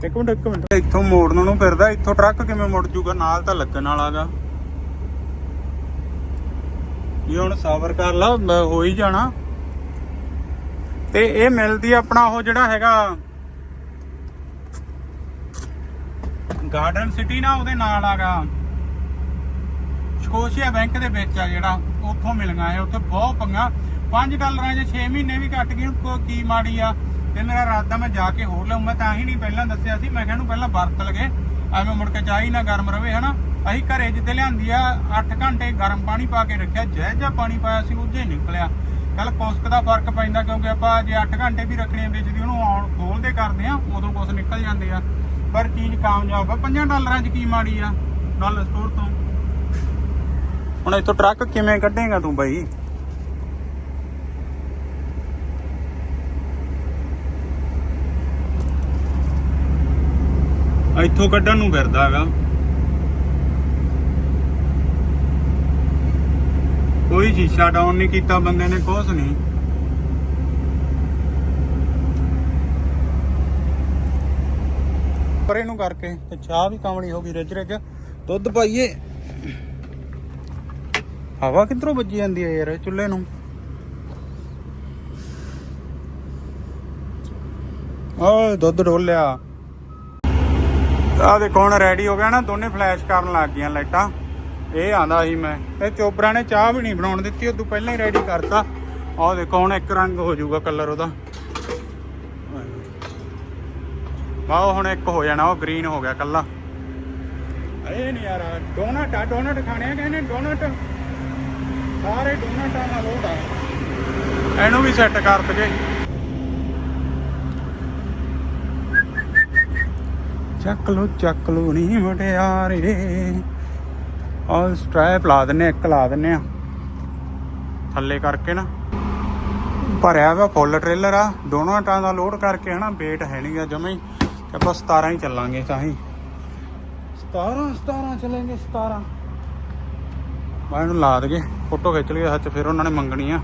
ਇੱਕ ਮਿੰਟ ਇੱਕ ਮਿੰਟ। ਇੱਥੋਂ ਮੋੜਨ ਨੂੰ ਫਿਰਦਾ, ਇੱਥੋਂ ਟਰੱਕ ਕਿਵੇਂ ਮੁੜ ਜੂਗਾ? ਨਾਲ ਤਾਂ ਲੱਗਣ ਵਾਲਾਗਾ ਇਹ ਹੁਣ ਸਬਰ ਕਰ ਲਾ, ਮੈਂ ਹੋ ਹੀ ਜਾਣਾ। ਤੇ ਇਹ ਮਿਲਦੀ ਆਪਣਾ ਉਹ ਜਿਹੜਾ ਹੈਗਾ ਗਾਰਡਨ ਸਿਟੀ ਨਾ ਉਹਦੇ ਨਾਲ ਆਗਾ। ਸਕੋਸ਼ੀਆ ਬੈਂਕ ਦੇ ਵਿੱਚ ਆ ਜਿਹੜਾ, ਉੱਥੋਂ ਮਿਲੀਆਂ ਇਹ ਉੱਥੇ ਬਹੁਤ ਪੰਗਾ। 5 ਡਾਲਰਾਂ 'ਚ 6 ਮਹੀਨੇ ਵੀ ਕੱਟ ਗਏ ਕੋ ਕੀ ਮਾੜੀ ਆ। ਤੇ ਮੇਰਾ ਇਰਾਦਾ ਮੈਂ ਜਾ ਕੇ ਹੋਰ ਲਊਂ ਮੈਂ ਤਾਂ ਹੀ ਨਹੀਂ ਪਹਿਲਾਂ ਦੱਸਿਆ ਸੀ, ਮੈਂ ਕਿਹਾ ਇਹਨੂੰ ਪਹਿਲਾਂ ਵਰਤ ਲਗੇ ਐਵੇਂ ਮੁੜ ਕੇ ਚਾਹੀ ਨਾ ਗਰਮ ਰਵੇ, ਹਨਾ? ਅਸੀਂ ਘਰੇ ਜਿੱਤੇ ਲਿਆਂਦੀ ਆ 8 ਘੰਟੇ ਗਰਮ ਪਾਣੀ ਪਾ ਕੇ ਰੱਖਿਆ ਜੈ ਜੈ ਪਾਣੀ ਪਾਇਆ ਸੀ ਉਹਦੇ ਨਿਕਲਿਆ। ਕੱਲ ਕੁਸਕ ਦਾ ਫ਼ਰਕ ਪੈਂਦਾ, ਕਿਉਂਕਿ ਆਪਾਂ ਜੇ 8 ਘੰਟੇ ਵੀ ਰੱਖਣੇ ਆ, ਵਿੱਚ ਦੀ ਉਹਨੂੰ ਆਉਣ ਖੋਲਦੇ ਕਰਦੇ ਆ, ਉਦੋਂ ਕੁਛ ਨਿਕਲ ਜਾਂਦੇ ਆ। ਪਰ ਚੀਜ਼ ਕਾਮਯਾਬ ਆ। 5 ਡਾਲਰਾਂ 'ਚ ਕੀ ਮਾੜੀ ਆ? ਡਾਲਰ ਸਟੋਰ ਤੋਂ। ਹੁਣ ਇੱਥੋਂ ਟਰੱਕ ਕਿਵੇਂ ਕੱਢੇਗਾ ਤੂੰ ਬਾਈ? ਇੱਥੋਂ ਕੱਢਣ ਨੂੰ ਫਿਰਦਾ ਹੈਗਾ। ਕੋਈ ਸ਼ੀਸ਼ਾ ਡਾਊਨ ਨਹੀਂ ਕੀਤਾ, ਬੰਦੇ ਨੇ, ਕੁਛ ਨਹੀਂ। ਪਰੇ ਨੂੰ ਕਰਕੇ ਤੇ ਚਾਹ ਵੀ ਕਾਮੜੀ ਹੋ ਗਈ ਰਿਜ ਰਿਜ। ਦੁੱਧ ਪਾਈਏ। ਹਵਾ ਕਿੱਧਰੋਂ ਵੱਜੀ ਜਾਂਦੀ ਹੈ ਯਾਰ ਚੁੱਲ੍ਹੇ ਨੂੰ? ਓਏ, ਦੁੱਧ ਡੋਲਿਆ। ਆ ਦੇਖੋ, ਹੁਣ ਰੈਡੀ ਹੋ ਗਿਆ ਨਾ, ਦੋਨੇ ਫਲੈਸ਼ ਕਰਨ ਲੱਗ ਗਈਆਂ ਲਾਈਟਾਂ। ਇਹ ਆਂਦਾ ਸੀ ਮੈਂ। ਇਹ ਚੋਬਰਾ ਨੇ ਚਾਹ ਵੀ ਨਹੀਂ ਬਣਾਉਣ ਦਿੱਤੀ, ਉਦੋਂ ਪਹਿਲਾਂ ਹੀ ਰੈਡੀ ਕਰਤਾ। ਆਹ ਦੇਖੋ, ਹੁਣ ਇੱਕ ਰੰਗ ਹੋ ਜਾਊਗਾ ਕਲਰ ਉਹਦਾ। ਵਾਹ ਹੁਣ ਇੱਕ ਹੋ ਜਾਣਾ ਉਹ ਗ੍ਰੀਨ ਹੋ ਗਿਆ ਕੱਲਾ ਇਹ ਨਹੀਂ ਯਾਰ ਡੋਨਟ ਆ ਡੋਨਟ ਖਾਣੇ ਆ ਕਹਿੰਦੇ ਡੋਨਟ ਸਾਰੇ ਡੋਨਟਾਂ ਦਾ ਲੋਡ ਆ। ਇਹਨੂੰ ਵੀ ਸੈੱਟ ਕਰ ਦਗੇ ਚੱਕ ਲੋ ਚੱਕ ਲੋ ਨਹੀਂ ਮਟਿਆਰੇ ਆਹ ਸਟ੍ਰੈਪ ਲਾ ਦਿੰਨੇ ਇੱਕ ਲਾ ਦਿੰਨੇ ਆ। ਥੱਲੇ ਕਰਕੇ ਨਾ। ਭਰਿਆ ਵਾ ਫੁੱਲ ਟ੍ਰੇਲਰ ਆ। ਦੋਨੋਂ ਟਾਂ ਦਾ ਲੋਡ ਕਰਕੇ ਹਨਾ weight ਹੈ ਨਹੀਂਗਾ ਜਮਾ ਹੀ। ਤੇ ਆਪਾਂ 17 ਹੀ ਚੱਲਾਂਗੇ ਤਾਂ ਹੀ। 17 17 ਚੱਲਾਂਗੇ 17 ਮੈਂ ਇਹਨੂੰ ਲਾ ਦਗੇ ਫੋਟੋ ਖਿੱਚ ਲਈ ਹੱਥ ਫਿਰ ਉਹਨਾਂ ਨੇ ਮੰਗਣੀ ਆ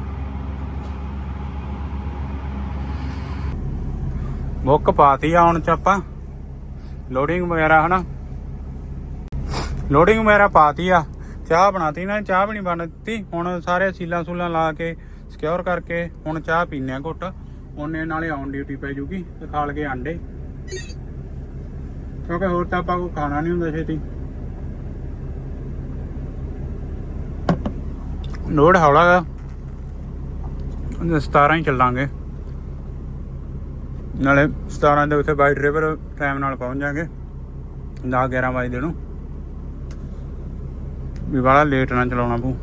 ਬੁੱਕ ਪਾਤੀ ਆ ਹੁਣ ਚ ਆਪਾਂ। ਲੋਡਿੰਗ ਵਗੈਰਾ ਹਨਾ? ਲੋਡਿੰਗ ਵਗੈਰਾ ਪਾਤੀ ਆ। ਚਾਹ ਬਣਾਤੀ ਨਾ ਚਾਹ ਵੀ ਨਹੀਂ ਬਣ ਦਿੱਤੀ ਹੁਣ ਸਾਰੇ ਸੀਲਾਂ ਸੂਲਾਂ ਲਾ ਕੇ ਸਿਕਿਉਰ ਕਰਕੇ ਹੁਣ ਚਾਹ ਪੀਨੇ ਆ ਘੁੱਟ। ਉਹਨੇ ਨਾਲੇ ਔਨ ਡਿਊਟੀ ਪੈ ਜੂਗੀ ਤੇ ਖਾਲ ਕੇ ਆਂਡੇ। ਕਿਉਂਕਿ ਹੋਰ ਤਾਂ ਆਪਾਂ ਕੋ ਖਾਣਾ ਨਹੀਂ ਹੁੰਦਾ ਛੇਤੀ। ਲੋਡ ਹੌਲਾ ਗਾ। 17 ਹੀ ਚੱਲਾਂਗੇ। ਨਾਲੇ 17 ਦੇ ਉੱਤੇ ਬਾਈ ਡਰਾਈਵਰ ਟਾਈਮ ਨਾਲ ਪਹੁੰਚ ਜਾਾਂਗੇ। 10 11 ਵਜੇ ਦੇ ਨੂੰ। ਵੀ ਬਾਹਲਾ ਲੇਟ ਨਾ ਚਲਾਉਣਾ ਪਊ।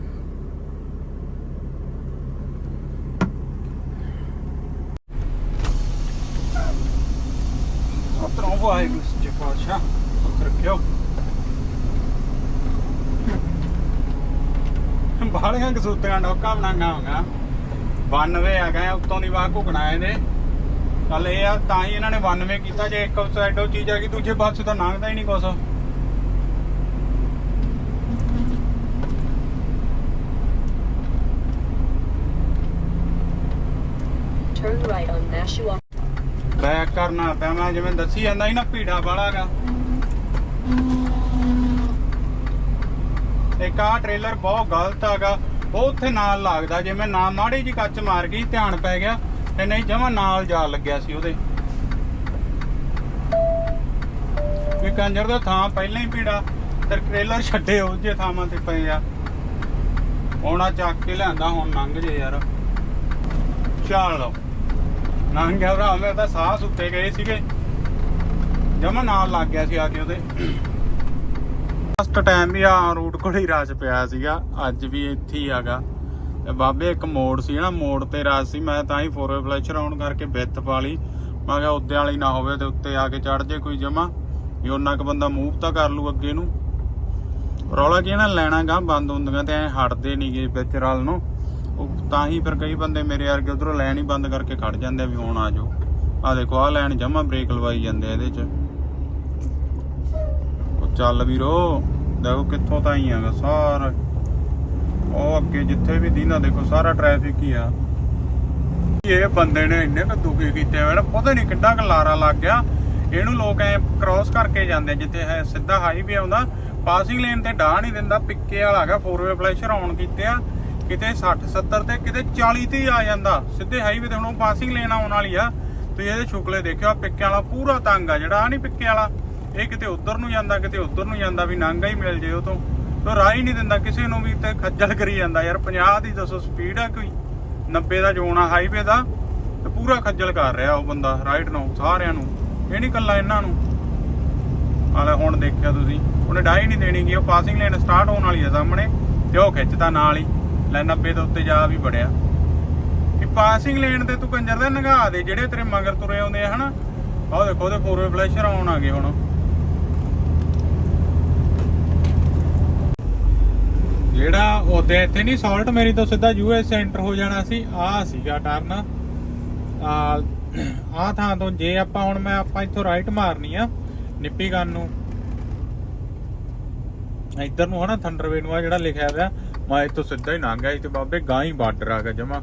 ਉਤਰੋਂ ਵਾਹਿਗੁਰੂ। ਸੱਚੇ ਪਾਤਸ਼ਾਹ ਰੱਖਿਓ ਬਾਹਲੀਆਂ ਕਸੂਤੀਆਂ ਡੋਕਾ ਬਣਾਗਾ ਹੋਗਾ 92 ਆ ਉੱਤੋਂ ਦੀ ਵਾਹ ਘੁਕਣਾ ਇਹਦੇ ਚੱਲ ਇਹ ਆ, ਤਾਂ ਹੀ ਇਹਨਾਂ ਨੇ 92 ਕੀਤਾ, ਜੇ ਇੱਕ ਸਾਈਡ ਉਹ ਚੀਜ਼ ਆ ਗਈ, ਦੂਜੇ ਪਾਸੇ ਤਾਂ ਲੰਘਦਾ ਹੀ ਨਹੀਂ ਕੁਛ। Turn right on Nashua. Back ਕਰਨਾ ਪਿਆ ਮੈਂ ਜਿਵੇਂ ਦੱਸੀ ਜਾਂਦਾ ਸੀ ਨਾ, ਭੀੜਾ ਵਾਲਾਗਾ ਇੱਕ ਆ ਟ੍ਰੇਲਰ ਬਹੁਤ ਗਲਤ ਹੈਗਾ ਉਹ ਉੱਥੇ ਨਾਲ ਲੱਗਦਾ, ਜਿਵੇਂ ਨਾ ਮਾੜੀ ਜੀ ਕੱਚ ਮਾਰ ਗਈ, ਧਿਆਨ ਪੈ ਗਿਆ, ਤੇ ਨਹੀਂ ਜਮਾ ਨਾਲ ਜਾ ਲੱਗਿਆ ਸੀ ਉਹਦੇ। ਵੀ ਕੰਜਰ ਦਾ ਥਾਂ ਪਹਿਲਾਂ ਹੀ ਭੀੜਾ, ਤੇ ਟ੍ਰੇਲਰ ਛੱਡੇ ਉਹ ਜੇ ਥਾਵਾਂ ਤੇ ਪਏ ਆ। ਹੁਣ ਆ ਚੱਕ ਕੇ ਲਿਆਂਦਾ, ਹੁਣ ਲੰਘ ਜੇ ਯਾਰ। ਚਲੋ। ਲੰਘ ਗਿਆ ਭਰਾ ਤਾਂ ਸਾਹ ਸੁੱਤੇ ਗਏ ਸੀਗੇ। ਜਮਾ ਨਾਲ ਲੱਗ ਗਿਆ ਸੀ ਆ ਕੇ ਉਹਦੇ। ਫਸਟ ਟਾਈਮ ਵੀ ਆ ਰੂਟ ਕੋਲ ਰਾਜ ਪਿਆ ਸੀਗਾ, ਅੱਜ ਵੀ ਇੱਥੇ ਹੀ ਆਗਾ ਬਾਬੇ ਇੱਕ ਮੋੜ ਸੀ ਨਾ, ਮੋੜ ਤੇ ਰਾਜ ਸੀ, ਮੈਂ ਤਾਂ ਹੀ ਫੋਰਵੇ ਫਲੈਸ਼ਰ ਆਨ ਕਰਕੇ ਵਿੱਤ ਪਾ ਲਈ। ਮੈਂ ਕਿਹਾ ਉੱਤੇ ਵਾਲੀ ਨਾ ਹੋਵੇ ਤੇ ਉੱਤੇ ਆ ਕੇ ਚੜ ਜੇ ਕੋਈ ਜਮਾ, ਵੀ ਉਹਨਾਂ ਕ ਬੰਦਾ ਮੂਵ ਤਾਂ ਕਰ ਲੂ ਅੱਗੇ ਨੂੰ। ਰੌਲਾ ਕੀ ਨਾ, ਲੈਣਾ ਗਾ ਬੰਦ ਹੁੰਦੀਆਂ ਤੇ ਐ ਹਟਦੇ ਨਹੀਂਗੇ ਵਿੱਚ ਰਲ ਨੂੰ। ਉਹ ਤਾਂ ਹੀ ਫਿਰ ਕਈ ਬੰਦੇ ਮੇਰੇ ਵਰਗੇ ਉਧਰੋਂ ਲੈਣ ਹੀ ਬੰਦ ਕਰਕੇ ਖੜ ਜਾਂਦੇ ਆ ਵੀ ਹੁਣ ਆ ਜਾਓ। ਆ ਦੇਖੋ ਆ ਲੈਣ ਜਮਾ ਬ੍ਰੇਕ ਲਵਾਈ ਜਾਂਦੇ ਆ ਇਹਦੇ 'ਚ। ਉਹ ਚੱਲ ਵੀਰੋ, ਦੇਖੋ ਕਿੱਥੋਂ ਤਾਂ ਹੀ ਆਗਾ ਸਾਰਾ। ਉਹ ਅੱਗੇ ਜਿੱਥੇ ਵੀ ਦੀਨਾ ਦੇਖੋ, ਸਾਰਾ ਟ੍ਰੈਫਿਕ ਹੀ ਆ। ਇਹ ਬੰਦੇ ਨੇ ਇੰਨੇ ਕੁ ਦੁਖੀ ਕੀਤੇ ਹੋਏ ਨੇ, ਪਤਾ ਨਹੀਂ ਕਿੱਡਾ ਕੁ ਲਾਰਾ ਲੱਗ ਗਿਆ। ਇਹਨੂੰ ਲੋਕ ਐ ਕ੍ਰਾਸ ਕਰਕੇ ਜਾਂਦੇ ਜਿੱਥੇ ਹੈ ਸਿੱਧਾ ਹਾਈਵੇ ਆਉਂਦਾ ਪਾਸਿੰਗ ਲੇਨ ਤੇ ਡਾਹ ਨਹੀਂ ਦਿੰਦਾ, ਪਿੱਕੇ ਵਾਲਾ ਹੈਗਾ 4ਵੇ ਫਲੈਸ਼ਰ ਆਨ ਕੀਤੇ ਆ। ਕਿਤੇ 60 70 ਤੇ ਕਿਤੇ 40 ਤੇ ਆ ਜਾਂਦਾ। ਸਿੱਧੇ ਹਾਈਵੇ ਤੇ ਹੁਣ ਉਹ ਪਾਸਿੰਗ ਲੈਣ ਆਉਣ ਵਾਲੀ ਆ। ਤੁਸੀਂ ਇਹਦੇ ਸ਼ੁਕਲੇ ਦੇਖਿਓ, ਆਹ ਪਿੱਕੇ ਵਾਲਾ ਪੂਰਾ ਤੰਗ ਆ ਜਿਹੜਾ ਆ ਨਹੀਂ ਪਿੱਕੇ ਵਾਲਾ। ਇਹ ਕਿਤੇ ਉਧਰ ਨੂੰ ਜਾਂਦਾ, ਕਿਤੇ ਉਧਰ ਨੂੰ ਜਾਂਦਾ, ਵੀ ਨਾਂਗਾ ਹੀ ਮਿਲ ਜੇ ਉਹ ਤੋਂ ਤੋ ਰਾਹ ਹੀ ਨਹੀਂ ਦਿੰਦਾ ਕਿਸੇ ਨੂੰ ਵੀ ਤੇ ਖੱਜਲ ਕਰੀ ਜਾਂਦਾ ਯਾਰ 50 ਦੀ ਦੱਸੋ ਸਪੀਡ ਆ ਕੋਈ? 90 ਦਾ ਜ਼ੋਨ ਆ ਹਾਈਵੇ ਦਾ, ਤੇ ਪੂਰਾ ਖੱਜਲ ਕਰ ਰਿਹਾ ਉਹ ਬੰਦਾ ਰਾਈਟ ਨੂੰ, ਸਾਰਿਆਂ ਨੂੰ। ਇਹ ਨਹੀਂ ਕੱਲਾ ਇਹਨਾਂ ਨੂੰ। ਹਾਲੇ ਹੁਣ ਦੇਖਿਆ ਤੁਸੀਂ। ਉਹਨੇ ਡਾਈ ਨਹੀਂ ਦੇਣੀ ਕਿ ਉਹ ਪਾਸਿੰਗ ਲੇਨ ਸਟਾਰਟ ਹੋਣ ਵਾਲੀ ਆ ਸਾਹਮਣੇ, ਤੇ ਉਹ ਖਿੱਚਦਾ ਨਾਲ ਹੀ। ਲੈ 90 ਦੇ ਉੱਤੇ ਜਾ ਵੀ ਬੜਿਆ ਕਿ ਪਾਸਿੰਗ ਲੇਨ ਤੇ ਤੂੰ ਕੰਜਰ ਦੇ ਨਗਾ ਦੇ, ਜਿਹੜੇ ਤੇਰੇ ਮਗਰ ਤੁਰੇ ਆਉਂਦੇ ਆ ਹਨਾ। ਆਹ ਦੇਖੋ, ਉਹਦੇ ਫੋਰ ਫਲੈਸ਼ਰ ਆਉਣ ਆ ਗਏ ਹੁਣ। ਜਿਹੜਾ ਉਹਦੇ ਇੱਥੇ ਨਹੀਂ ਸਾਲਟ ਮੇਰੀ ਤੋਂ ਸਿੱਧਾ ਯੂਐਸ ਸੈਂਟਰ ਹੋ ਜਾਣਾ ਸੀ। ਆ ਸੀਗਾ ਟਰਨ ਆ ਆ ਥਾਂ ਤੋਂ ਜੇ ਆਪਾਂ ਹੁਣ ਮੈਂ, ਆਪਾਂ ਇੱਥੋਂ ਰਾਈਟ ਮਾਰਨੀ ਆ, ਨਿੱਪੀ ਗਨ ਨੂੰ। ਇੱਧਰ ਨੂੰ ਹਨਾ ਥੰਡਰਵੇ ਨੂੰ ਆ ਜਿਹੜਾ ਲਿਖਿਆ ਹੋਇਆ। ਮੈਂ ਇੱਥੋਂ ਸਿੱਧਾ ਹੀ ਲੰਘ ਗਿਆ ਇੱਥੇ ਬਾਬੇ ਗਾਂ ਹੀ ਬਾਰਡਰ ਆ ਗਿਆ, ਜਮਾ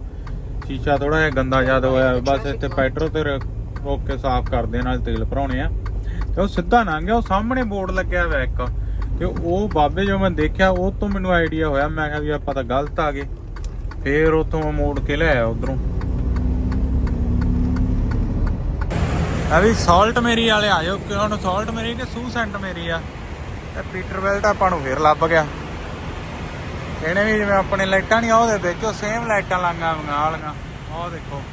ਸ਼ੀਸ਼ਾ ਥੋੜਾ ਜਿਹਾ ਗੰਦਾ ਜ਼ਿਆਦਾ ਹੋਇਆ, ਬਸ ਇੱਥੇ ਪੈਟਰੋ ਤੇ ਰੋਕ ਕੇ ਸਾਫ਼ ਕਰਦੇ ਨਾਲ ਤੇਲ ਭਰਾਉਣੇ ਆ। ਤੇ ਉਹ ਸਿੱਧਾ ਲੰਘ ਗਿਆ, ਉਹ ਸਾਹਮਣੇ ਬੋਰਡ ਲੱਗਿਆ ਹੋਇਆ ਇੱਕ, ਤੇ ਉਹ ਬਾਬੇ ਜੋ ਮੈਂ ਦੇਖਿਆ, ਉਹ ਤੋਂ ਮੈਨੂੰ ਆਈਡੀਆ ਹੋਇਆ, ਮੈਂ ਕਿਹਾ ਵੀ ਆਪਾਂ ਤਾਂ ਗਲਤ ਆ ਗਏ। ਫੇਰ ਉਤੋਂ ਮੋੜ ਕੇ ਲਿਆਇਆ ਉਧਰੋਂ। ਆ ਵੀ ਸਾਲਟ ਮੇਰੀ ਵਾਲੇ ਆ ਜਾਓ ਕਿ ਹੁਣ ਸਾਲਟ ਮੇਰੀ ਕਿ ਸੂ ਸੈਂਟ ਮੇਰੀ ਆ? ਤੇ ਪੀਟਰਵੈਲ ਤਾਂ ਆਪਾਂ ਨੂੰ ਫੇਰ ਲੱਭ ਗਿਆ। ਇਹਨੇ ਵੀ ਜਿਵੇਂ ਆਪਣੇ ਲਾਈਟਾਂ ਨਹੀਂ ਉਹਦੇ ਵਿੱਚ ਉਹ ਸੇਮ ਲਾਈਟਾਂ ਲਾਂਗਾ ਵਾਲੀਆਂ। ਆਹ ਦੇਖੋ।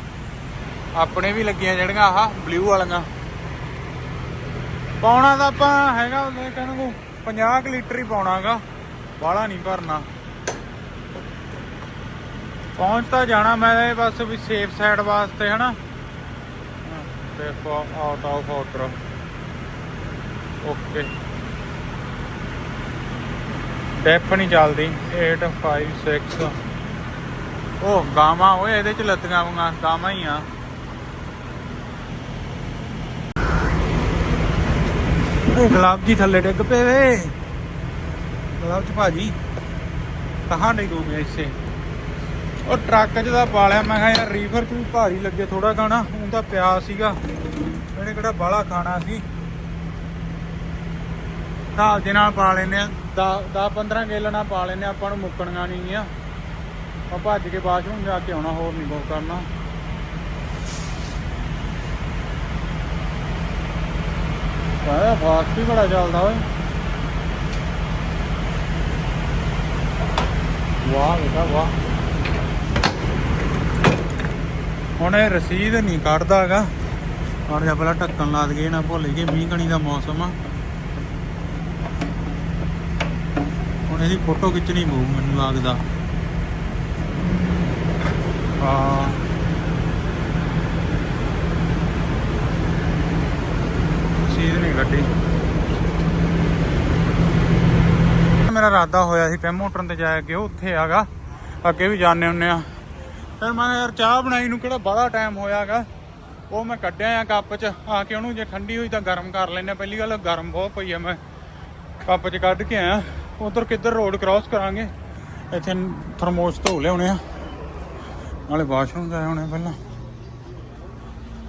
ਆਪਣੇ ਵੀ ਲੱਗੀਆਂ ਜਿਹੜੀਆਂ ਆਹ ਬਲੂ ਵਾਲੀਆਂ। ਪਾਉਣਾ ਤਾਂ ਆਪਾਂ ਹੈਗਾ ਉਹਦੇ ਕਹਿਣ ਨੂੰ 50 ਕੁ ਲੀਟਰ ਹੀ ਪਾਉਣਾਗਾ। ਬਾਹਲਾ ਨਹੀਂ ਭਰਨਾ। ਪਹੁੰਚ ਤਾਂ ਜਾਣਾ ਮੈਂ ਇਹ ਬਸ ਵੀ ਸੇਫ ਸਾਈਡ ਵਾਸਤੇ, ਹਨਾ? ਦੇਖੋ out of order okay DAP ਨਹੀਂ ਚੱਲਦੀ 856 ਉਹ ਗਾਵਾਂ, ਓਏ ਇਹਦੇ ਚ ਲੱਤਾਂ ਵਾਂਗਾ, ਗਾਵਾਂ ਹੀ ਆ। ਇਹ ਗੁਲਾਬ ਜੀ ਥੱਲੇ ਡਿੱਗ ਪਏ ਵੇ। ਗੁਲਾਬ ਜੀ ਭਾਜੀ, ਕਹਾਂ ਨਹੀਂ ਗੋਗੇ ਇਸੇ ਉਹ ਟਰੱਕ 'ਚ ਦਾ ਪਾਲਿਆ, ਮੈਂ ਕਿਹਾ ਯਾਰ ਰੀਵਰ 'ਚ ਵੀ ਭਾਰੀ ਲੱਗੇ ਥੋੜਾ ਖਾਣਾ ਉਹ ਪਿਆ ਸੀਗਾ। ਇਹਨੇ ਕਿਹੜਾ ਬਾਲਾ ਖਾਣਾ ਸੀ? ਹਿਸਾਬ ਦੇ ਨਾਲ ਪਾ ਲੈਨੇ ਆ। 10 15 ਗੇਲਣਾ ਪਾ ਲੈਨੇ ਆ, ਆਪਾਂ ਨੂੰ ਮੁੱਕਣੀਆਂ ਨਹੀਂ ਆ ਭੱਜ ਕੇ ਬਾਥਰੂਮ ਜਾ ਕੇ ਆਉਣਾ ਹੋਰ ਨਹੀਂ ਕੁਛ ਕਰਨਾ। ਆਇਆ ਫਾਸਟ ਵੀ ਬੜਾ ਚੱਲਦਾ ਓਏ। ਵਾਹ ਬੇਟਾ ਵਾਹ। ਹੁਣ ਇਹ ਰਸੀਦ ਨਹੀਂ ਕੱਢਦਾ ਹੈਗਾ। ਹੁਣ ਜਾਂ ਪਹਿਲਾਂ ਢੱਕਣ ਲਾ ਦਈਏ ਨਾ ਭੁੱਲ ਗਏ ਮੀਂਹ ਕਣੀ ਦਾ ਮੌਸਮ ਆ। ਇਹਦੀ ਫੋਟੋ ਖਿੱਚਣੀ ਪਊ ਮੈਨੂੰ ਲੱਗਦਾ। ਹਾਂ। ਰਸੀਦ ਨਹੀਂ ਕੱਢੀ। ਮੇਰਾ ਇਰਾਦਾ ਹੋਇਆ ਸੀ ਟੈਮ ਮੋਟਰ ਤੇ ਜਾ ਕੇ ਉੱਥੇ ਆਗਾ। ਅੱਗੇ ਵੀ ਜਾਣੇ ਹੁੰਨੇ ਆ। ਫਿਰ ਮੈਂ ਕਿਹਾ ਯਾਰ ਚਾਹ ਬਣਾਈ ਨੂੰ ਕਿਹੜਾ ਬੜਾ ਟਾਈਮ ਹੋਇਆਗਾ ਉਹ ਮੈਂ ਕੱਢਿਆ ਆ ਕੱਪ 'ਚ, ਆ ਕੇ ਉਹਨੂੰ ਜੇ ਠੰਡੀ ਹੋਈ ਤਾਂ ਗਰਮ ਕਰ ਲੈਨੇ ਪਹਿਲੀ ਗੱਲ ਗਰਮ ਬਹੁਤ ਪਈ ਆ ਮੈਂ। ਕੱਪ 'ਚ ਕੱਢ ਕੇ ਆਇਆ। ਉਧਰ ਕਿੱਧਰ ਰੋਡ ਕ੍ਰਾਸ ਕਰਾਂਗੇ? ਇੱਥੇ ਥਰਮੋਸ ਧੋ ਲਿਆਉਣੇ ਆ। ਨਾਲੇ ਵਾਸ਼ਰੂਮ ਜਾਏ ਹੋਣੇ ਪਹਿਲਾਂ।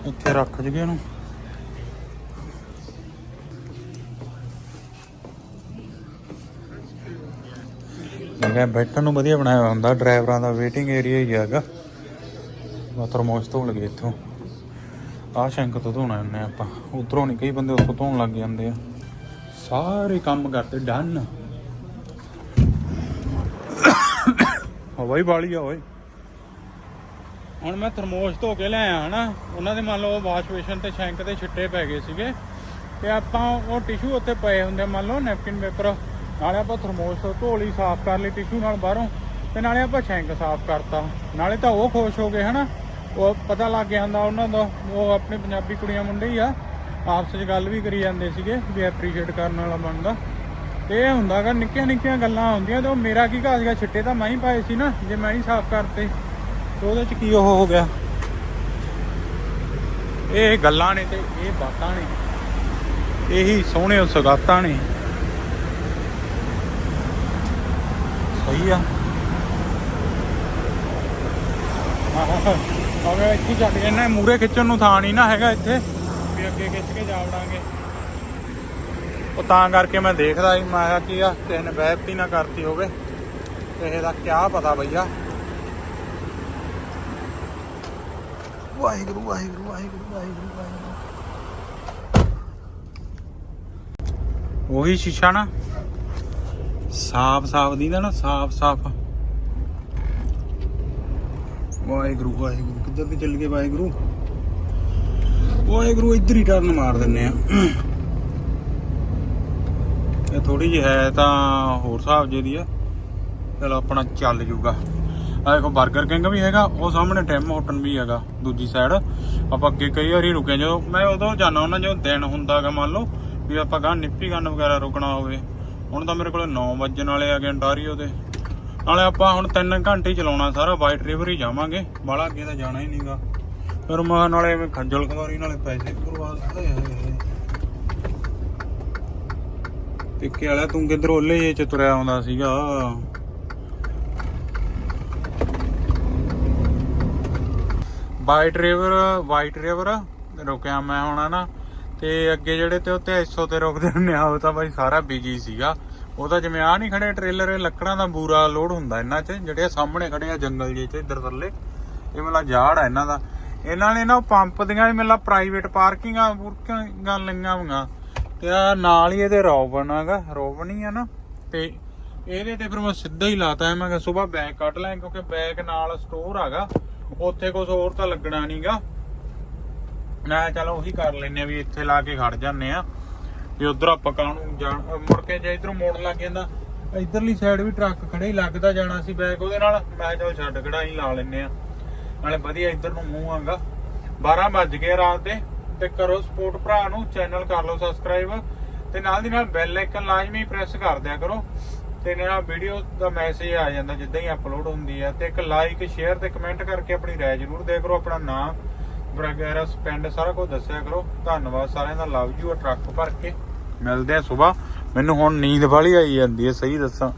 ਇੱਥੇ ਰੱਖ ਜਗੇ ਇਹਨੂੰ। ਮੈਂ ਬੈਠਣ ਨੂੰ ਵਧੀਆ ਬਣਾਇਆ ਹੁੰਦਾ। ਡਰਾਈਵਰਾਂ ਦਾ ਵੇਟਿੰਗ ਏਰੀਆ ਹੀ ਹੈਗਾ। ਮੈਂ ਥਰਮੋਸ ਧੋਣ ਲੱਗੇ ਇੱਥੋਂ। ਆ ਸ਼ੈਂਕ ਤੋਂ ਧੋਣਾ ਹੁੰਨੇ ਆਪਾਂ। ਉਧਰੋਂ ਨਹੀਂ ਕਈ ਬੰਦੇ ਉੱਥੋਂ ਧੋਣ ਲੱਗ ਜਾਂਦੇ ਆ। ਸਾਰੇ ਕੰਮ ਕਰਦੇ, ਡਨ। ਹਵਾਈ ਵਾਲੀ ਆ, ਓਏ। ਹੁਣ ਮੈਂ ਥਰਮੋਸ ਧੋ ਕੇ ਲਿਆਇਆ ਹਨਾ? ਉਹਨਾਂ ਦੇ ਮੰਨ ਲਓ ਵਾਸ਼ ਬੇਸ਼ਨ ਤੇ ਸ਼ੈਂਕ ਤੇ ਛਿੱਟੇ ਪੈ ਗਏ ਸੀਗੇ। ਤੇ ਆਪਾਂ ਉਹ ਟਿਸ਼ੂ ਉੱਤੇ ਪਏ ਹੁੰਦੇ ਮੰਨ ਲਓ ਨੈਪਕਿਨ ਪੇਪਰ। ਨਾਲੇ ਆਪਾਂ ਥਰਮੋਸ ਤੋਂ ਧੋ ਲਈ, ਸਾਫ਼ ਕਰ ਲਈ ਟਿਸ਼ੂ ਨਾਲ ਬਾਹਰੋਂ। ਤੇ ਨਾਲੇ ਆਪਾਂ ਸ਼ੈਂਕ ਸਾਫ਼ ਕਰਤਾ। ਨਾਲੇ ਤਾਂ ਉਹ ਖੁਸ਼ ਹੋ ਗਏ, ਹਨਾ? ਉਹ ਪਤਾ ਲੱਗ ਜਾਂਦਾ ਉਹਨਾਂ ਦਾ, ਉਹ ਆਪਣੇ ਪੰਜਾਬੀ ਕੁੜੀਆਂ ਮੁੰਡੇ ਹੀ ਆ। ਆਪਸ ਵਿੱਚ ਗੱਲ ਵੀ ਕਰੀ ਜਾਂਦੇ ਸੀਗੇ, ਵੀ ਐਪਰੀਸ਼ੀਏਟ ਕਰਨ ਵਾਲਾ ਬਣਦਾ। ਤੇ ਇਹ ਹੁੰਦਾਗਾ ਨਿੱਕੀਆਂ ਨਿੱਕੀਆਂ ਗੱਲਾਂ ਹੁੰਦੀਆਂ ਤੇ ਉਹ ਮੇਰਾ ਕੀ ਘਾਸ ਗਿਆ, ਛਿੱਟੇ ਤਾਂ ਮੈਂ ਹੀ ਪਾਏ ਸੀ ਨਾ, ਜੇ ਮੈਂ ਹੀ ਸਾਫ਼ ਕਰਤੇ। ਤੇ ਉਹਦੇ ਚ ਕੀ ਉਹ ਹੋ ਗਿਆ? ਇਹ ਗੱਲਾਂ ਨੇ ਤੇ ਇਹ ਬਾਤਾਂ ਨੇ। ਇਹੀ ਸੋਹਣੇ ਸੁਗਾਤਾਂ ਨੇ। ਸਹੀ ਆ। ਆਵੇ ਇੱਥੇ ਹੀ ਛੱਡ ਜੰਨਾ ਮੂਰੇ ਖਿੱਚਣ ਨੂੰ ਥਾਂ ਨਹੀਂ ਨਾ ਹੈਗਾ ਇੱਥੇ। ਵੀ ਅੱਗੇ ਖਿੱਚ ਕੇ ਜਾ ਵੜਾਂਗੇ। ਉਹ ਤਾਂ ਕਰਕੇ ਮੈਂ ਦੇਖਦਾ ਸੀ, ਮੈਂ ਕਿਹਾ ਕੀ ਆ, ਕਿਸੇ ਨੇ ਵੈਬਤੀ ਨਾ ਕਰਤੀ ਹੋਵੇ। ਕਿਸੇ ਦਾ ਕਿਆ ਪਤਾ ਭਈਆ ਵਾਹਿਗੁਰੂ ਵਾਹਿਗੁਰੂ ਵਾਹਿਗੁਰੂ ਵਾਹਿਗੁਰੂ ਵਾਹਿਗੁਰੂ। ਉਹੀ ਸ਼ੀਸ਼ਾ ਨਾ, ਸਾਫ਼ ਸਾਫ਼ ਦੀ ਨਾ, ਸਾਫ਼ ਸਾਫ਼। ਵਾਹਿਗੁਰੂ ਵਾਹਿਗੁਰੂ, ਕਿੱਧਰ ਦੀ ਚੱਲ ਗਏ ਵਾਹਿਗੁਰੂ? ਵਾਹਿਗੁਰੂ ਇੱਧਰ ਹੀ ਟਰਨ ਮਾਰ ਦਿੰਨੇ ਆ। ਥੋੜੀ ਜਿਹੀ ਹੈ ਤਾਂ ਹੋਰ ਹਿਸਾਬ ਜੇ ਦੀ ਆ। ਚਲੋ ਆਪਣਾ ਚੱਲ ਜੂਗਾ। ਆ ਦੇਖੋ 버ਗਰ ਕਿੰਗ ਵੀ ਹੈਗਾ, ਉਹ ਸਾਹਮਣੇ ਟਿਮ ਹੋਟਨ ਵੀ ਹੈਗਾ, ਦੂਜੀ ਸਾਈਡ ਆਪਾਂ ਅੱਗੇ ਕਈ ਵਾਰੀ ਰੁਕੇ, ਜਦੋਂ ਮੈਂ ਉਦੋਂ ਜਾਣਾ ਹੁੰਦਾ, ਜਦੋਂ ਦਿਨ ਹੁੰਦਾਗਾ ਮੰਨ ਲਓ, ਵੀ ਆਪਾਂ ਗਾਂ ਨਿੱਪੀ ਗੰਨ ਵਗੈਰਾ ਰੁਕਣਾ ਹੋਵੇ। ਹੁਣ ਤਾਂ ਮੇਰੇ ਕੋਲ 9 ਵਜਣ ਵਾਲੇ ਆ ਗਏ ਅੰਟਾਰੀਓ ਦੇ ਨਾਲੇ ਆਪਾਂ ਹੁਣ 3 ਘੰਟੇ ਹੀ ਚਲਾਉਣਾ ਸਾਰਾ ਵਾਈਟ ਰਿਵਰ ਹੀ ਜਾਵਾਂਗੇ। ਬਾਹਲਾ ਅੱਗੇ ਤਾਂ ਜਾਣਾ ਹੀ ਨਹੀਂਗਾ ਫਿਰ ਮੈਂ ਨਾਲੇ ਐਵੇਂ ਖੱਜਲ ਖਵਾਰੀ ਨਾਲੇ ਪੈਸੇ ਬਰਬਾਦ ਹਾਏ ਹਾਏ ਹਾਏ ਟਿੱਕੇ ਵਾਲਾ, ਤੂੰ ਕਿੱਧਰ ਓਲੇ ਜੇ ਚ ਤੁਰਿਆ ਆਉਂਦਾ ਸੀਗਾ? ਵਾਈਟ ਰਿਵਰ ਵਾਈਟ ਰਿਵਰ ਰੁਕਿਆ ਮੈਂ ਹੁਣ ਨਾ ਤੇ ਅੱਗੇ ਜਿਹੜੇ ਤੇ ਉੱਤੇ 100 ਤੇ ਰੁਕਦੇ ਹੁੰਦੇ ਆ, ਉਹ ਤਾਂ ਬਾਈ ਸਾਰਾ ਬਿਜ਼ੀ ਸੀਗਾ। ਉਹ ਤਾਂ ਜਿਵੇਂ ਆ ਨਹੀਂ ਖੜੇ ਟ੍ਰੇਲਰ ਇਹ ਲੱਕੜਾਂ ਦਾ ਬੂਰਾ ਲੋਡ ਹੁੰਦਾ ਇਹਨਾਂ 'ਚ, ਜਿਹੜੇ ਸਾਹਮਣੇ ਖੜੇ ਆ ਜੰਗਲ ਜੇ 'ਚ, ਇੱਧਰ ਥੱਲੇ। ਇਹ ਮਤਲਬ ਜਾੜ ਆ ਇਹਨਾਂ ਦਾ। ਇਹਨਾਂ ਨੇ ਨਾ ਉਹ ਪੰਪ ਦੀਆਂ ਵੀ ਮਤਲਬ ਪ੍ਰਾਈਵੇਟ ਪਾਰਕਿੰਗਾਂ ਪੂਰਕਿੰਗਾਂ ਲਈਆਂ ਹੋਈਆਂ। ਤੇ ਆ ਨਾਲ ਹੀ ਇਹਦੇ ਰੋਬਨ ਹੈਗਾ ਰੋਬਨ ਹੀ ਆ ਨਾ, ਤੇ ਇਹਦੇ ਤੇ ਫਿਰ ਮੈਂ ਸਿੱਧਾ ਹੀ ਲਾਤਾ, ਮੈਂ ਕਿਹਾ ਸਵੇਰ ਬੈਗ ਕੱਢ ਲਾਂ, ਕਿਉਂਕਿ ਬੈਗ ਨਾਲ ਸਟੋਰ ਹੈਗਾ ਉੱਥੇ ਕੁਝ ਹੋਰ ਤਾਂ ਲੱਗਣਾ ਨਹੀਂਗਾ ਮੈਂ ਚਲ ਉਹੀ ਕਰ ਲੈਨੇ ਆ ਵੀ ਇੱਥੇ ਲਾ ਕੇ ਖੜ ਜਾਂਦੇ ਆ ਵੀ ਉਧਰ ਆਪਾਂ ਕਾਹਨੂੰ ਜਾਣ, ਅਹ ਮੁੜ ਕੇ ਜੇ ਇਧਰੋਂ ਮੋੜ ਲੱਗ ਜਾਂਦਾ, ਇਧਰਲੀ ਸਾਈਡ ਵੀ ਟਰੱਕ ਖੜੇ ਹੀ ਲੱਗਦਾ ਜਾਣਾ ਸੀ ਬੈਗ ਉਹਦੇ ਨਾਲ, ਮੈਂ ਚਲ ਛੱਡ ਕਢਾਈ ਲਾ ਲੈਨੇ ਆ। ਨਾਲੇ ਵਧੀਆ ਇੱਧਰ ਨੂੰ ਮੂੰਹ ਆਂਗਾ 12 ਵੱਜ ਗਏ ਰਾਤ ਦੇ। ਤੇ ਕਰੋ ਸਪੋਰਟ ਭਰਾ ਨੂੰ ਚੈਨਲ ਕਰ ਲਓ ਸਬਸਕ੍ਰਾਈਬ ਤੇ ਨਾਲ ਦੀ ਨਾਲ ਬੈਲ ਆਈਕਨ ਲਾਜ਼ਮੀ ਪ੍ਰੈਸ ਕਰ ਦਿਆ ਕਰੋ ਤੇ ਨਾਲ ਵੀਡੀਓ ਦਾ ਮੈਸੇਜ ਆ ਜਾਂਦਾ ਜਿੱਦਾਂ ਹੀ ਅਪਲੋਡ ਹੁੰਦੀ ਹੈ ਤੇ ਇੱਕ ਲਾਈਕ ਸ਼ੇਅਰ ਤੇ ਕਮੈਂਟ ਕਰਕੇ ਆਪਣੀ ਰਾਏ ਜ਼ਰੂਰ ਦਿਆ ਕਰੋ, ਆਪਣਾ ਨਾਮ, ਵਗੈਰਾ ਸਪੈਂਡ ਸਾਰਾ ਕੁਝ ਦੱਸਿਆ ਕਰੋ। ਧੰਨਵਾਦ ਸਾਰਿਆਂ ਦਾ ਲਵ ਯੂ ਟਰੱਕ ਭਰ ਕੇ। ਮਿਲਦੇ ਆ ਸਵੇਰ ਮੈਨੂੰ ਹੁਣ ਨੀਂਦ ਵਾਲੀ ਆਈ ਜਾਂਦੀ ਹੈ ਸਹੀ ਦੱਸਾਂ।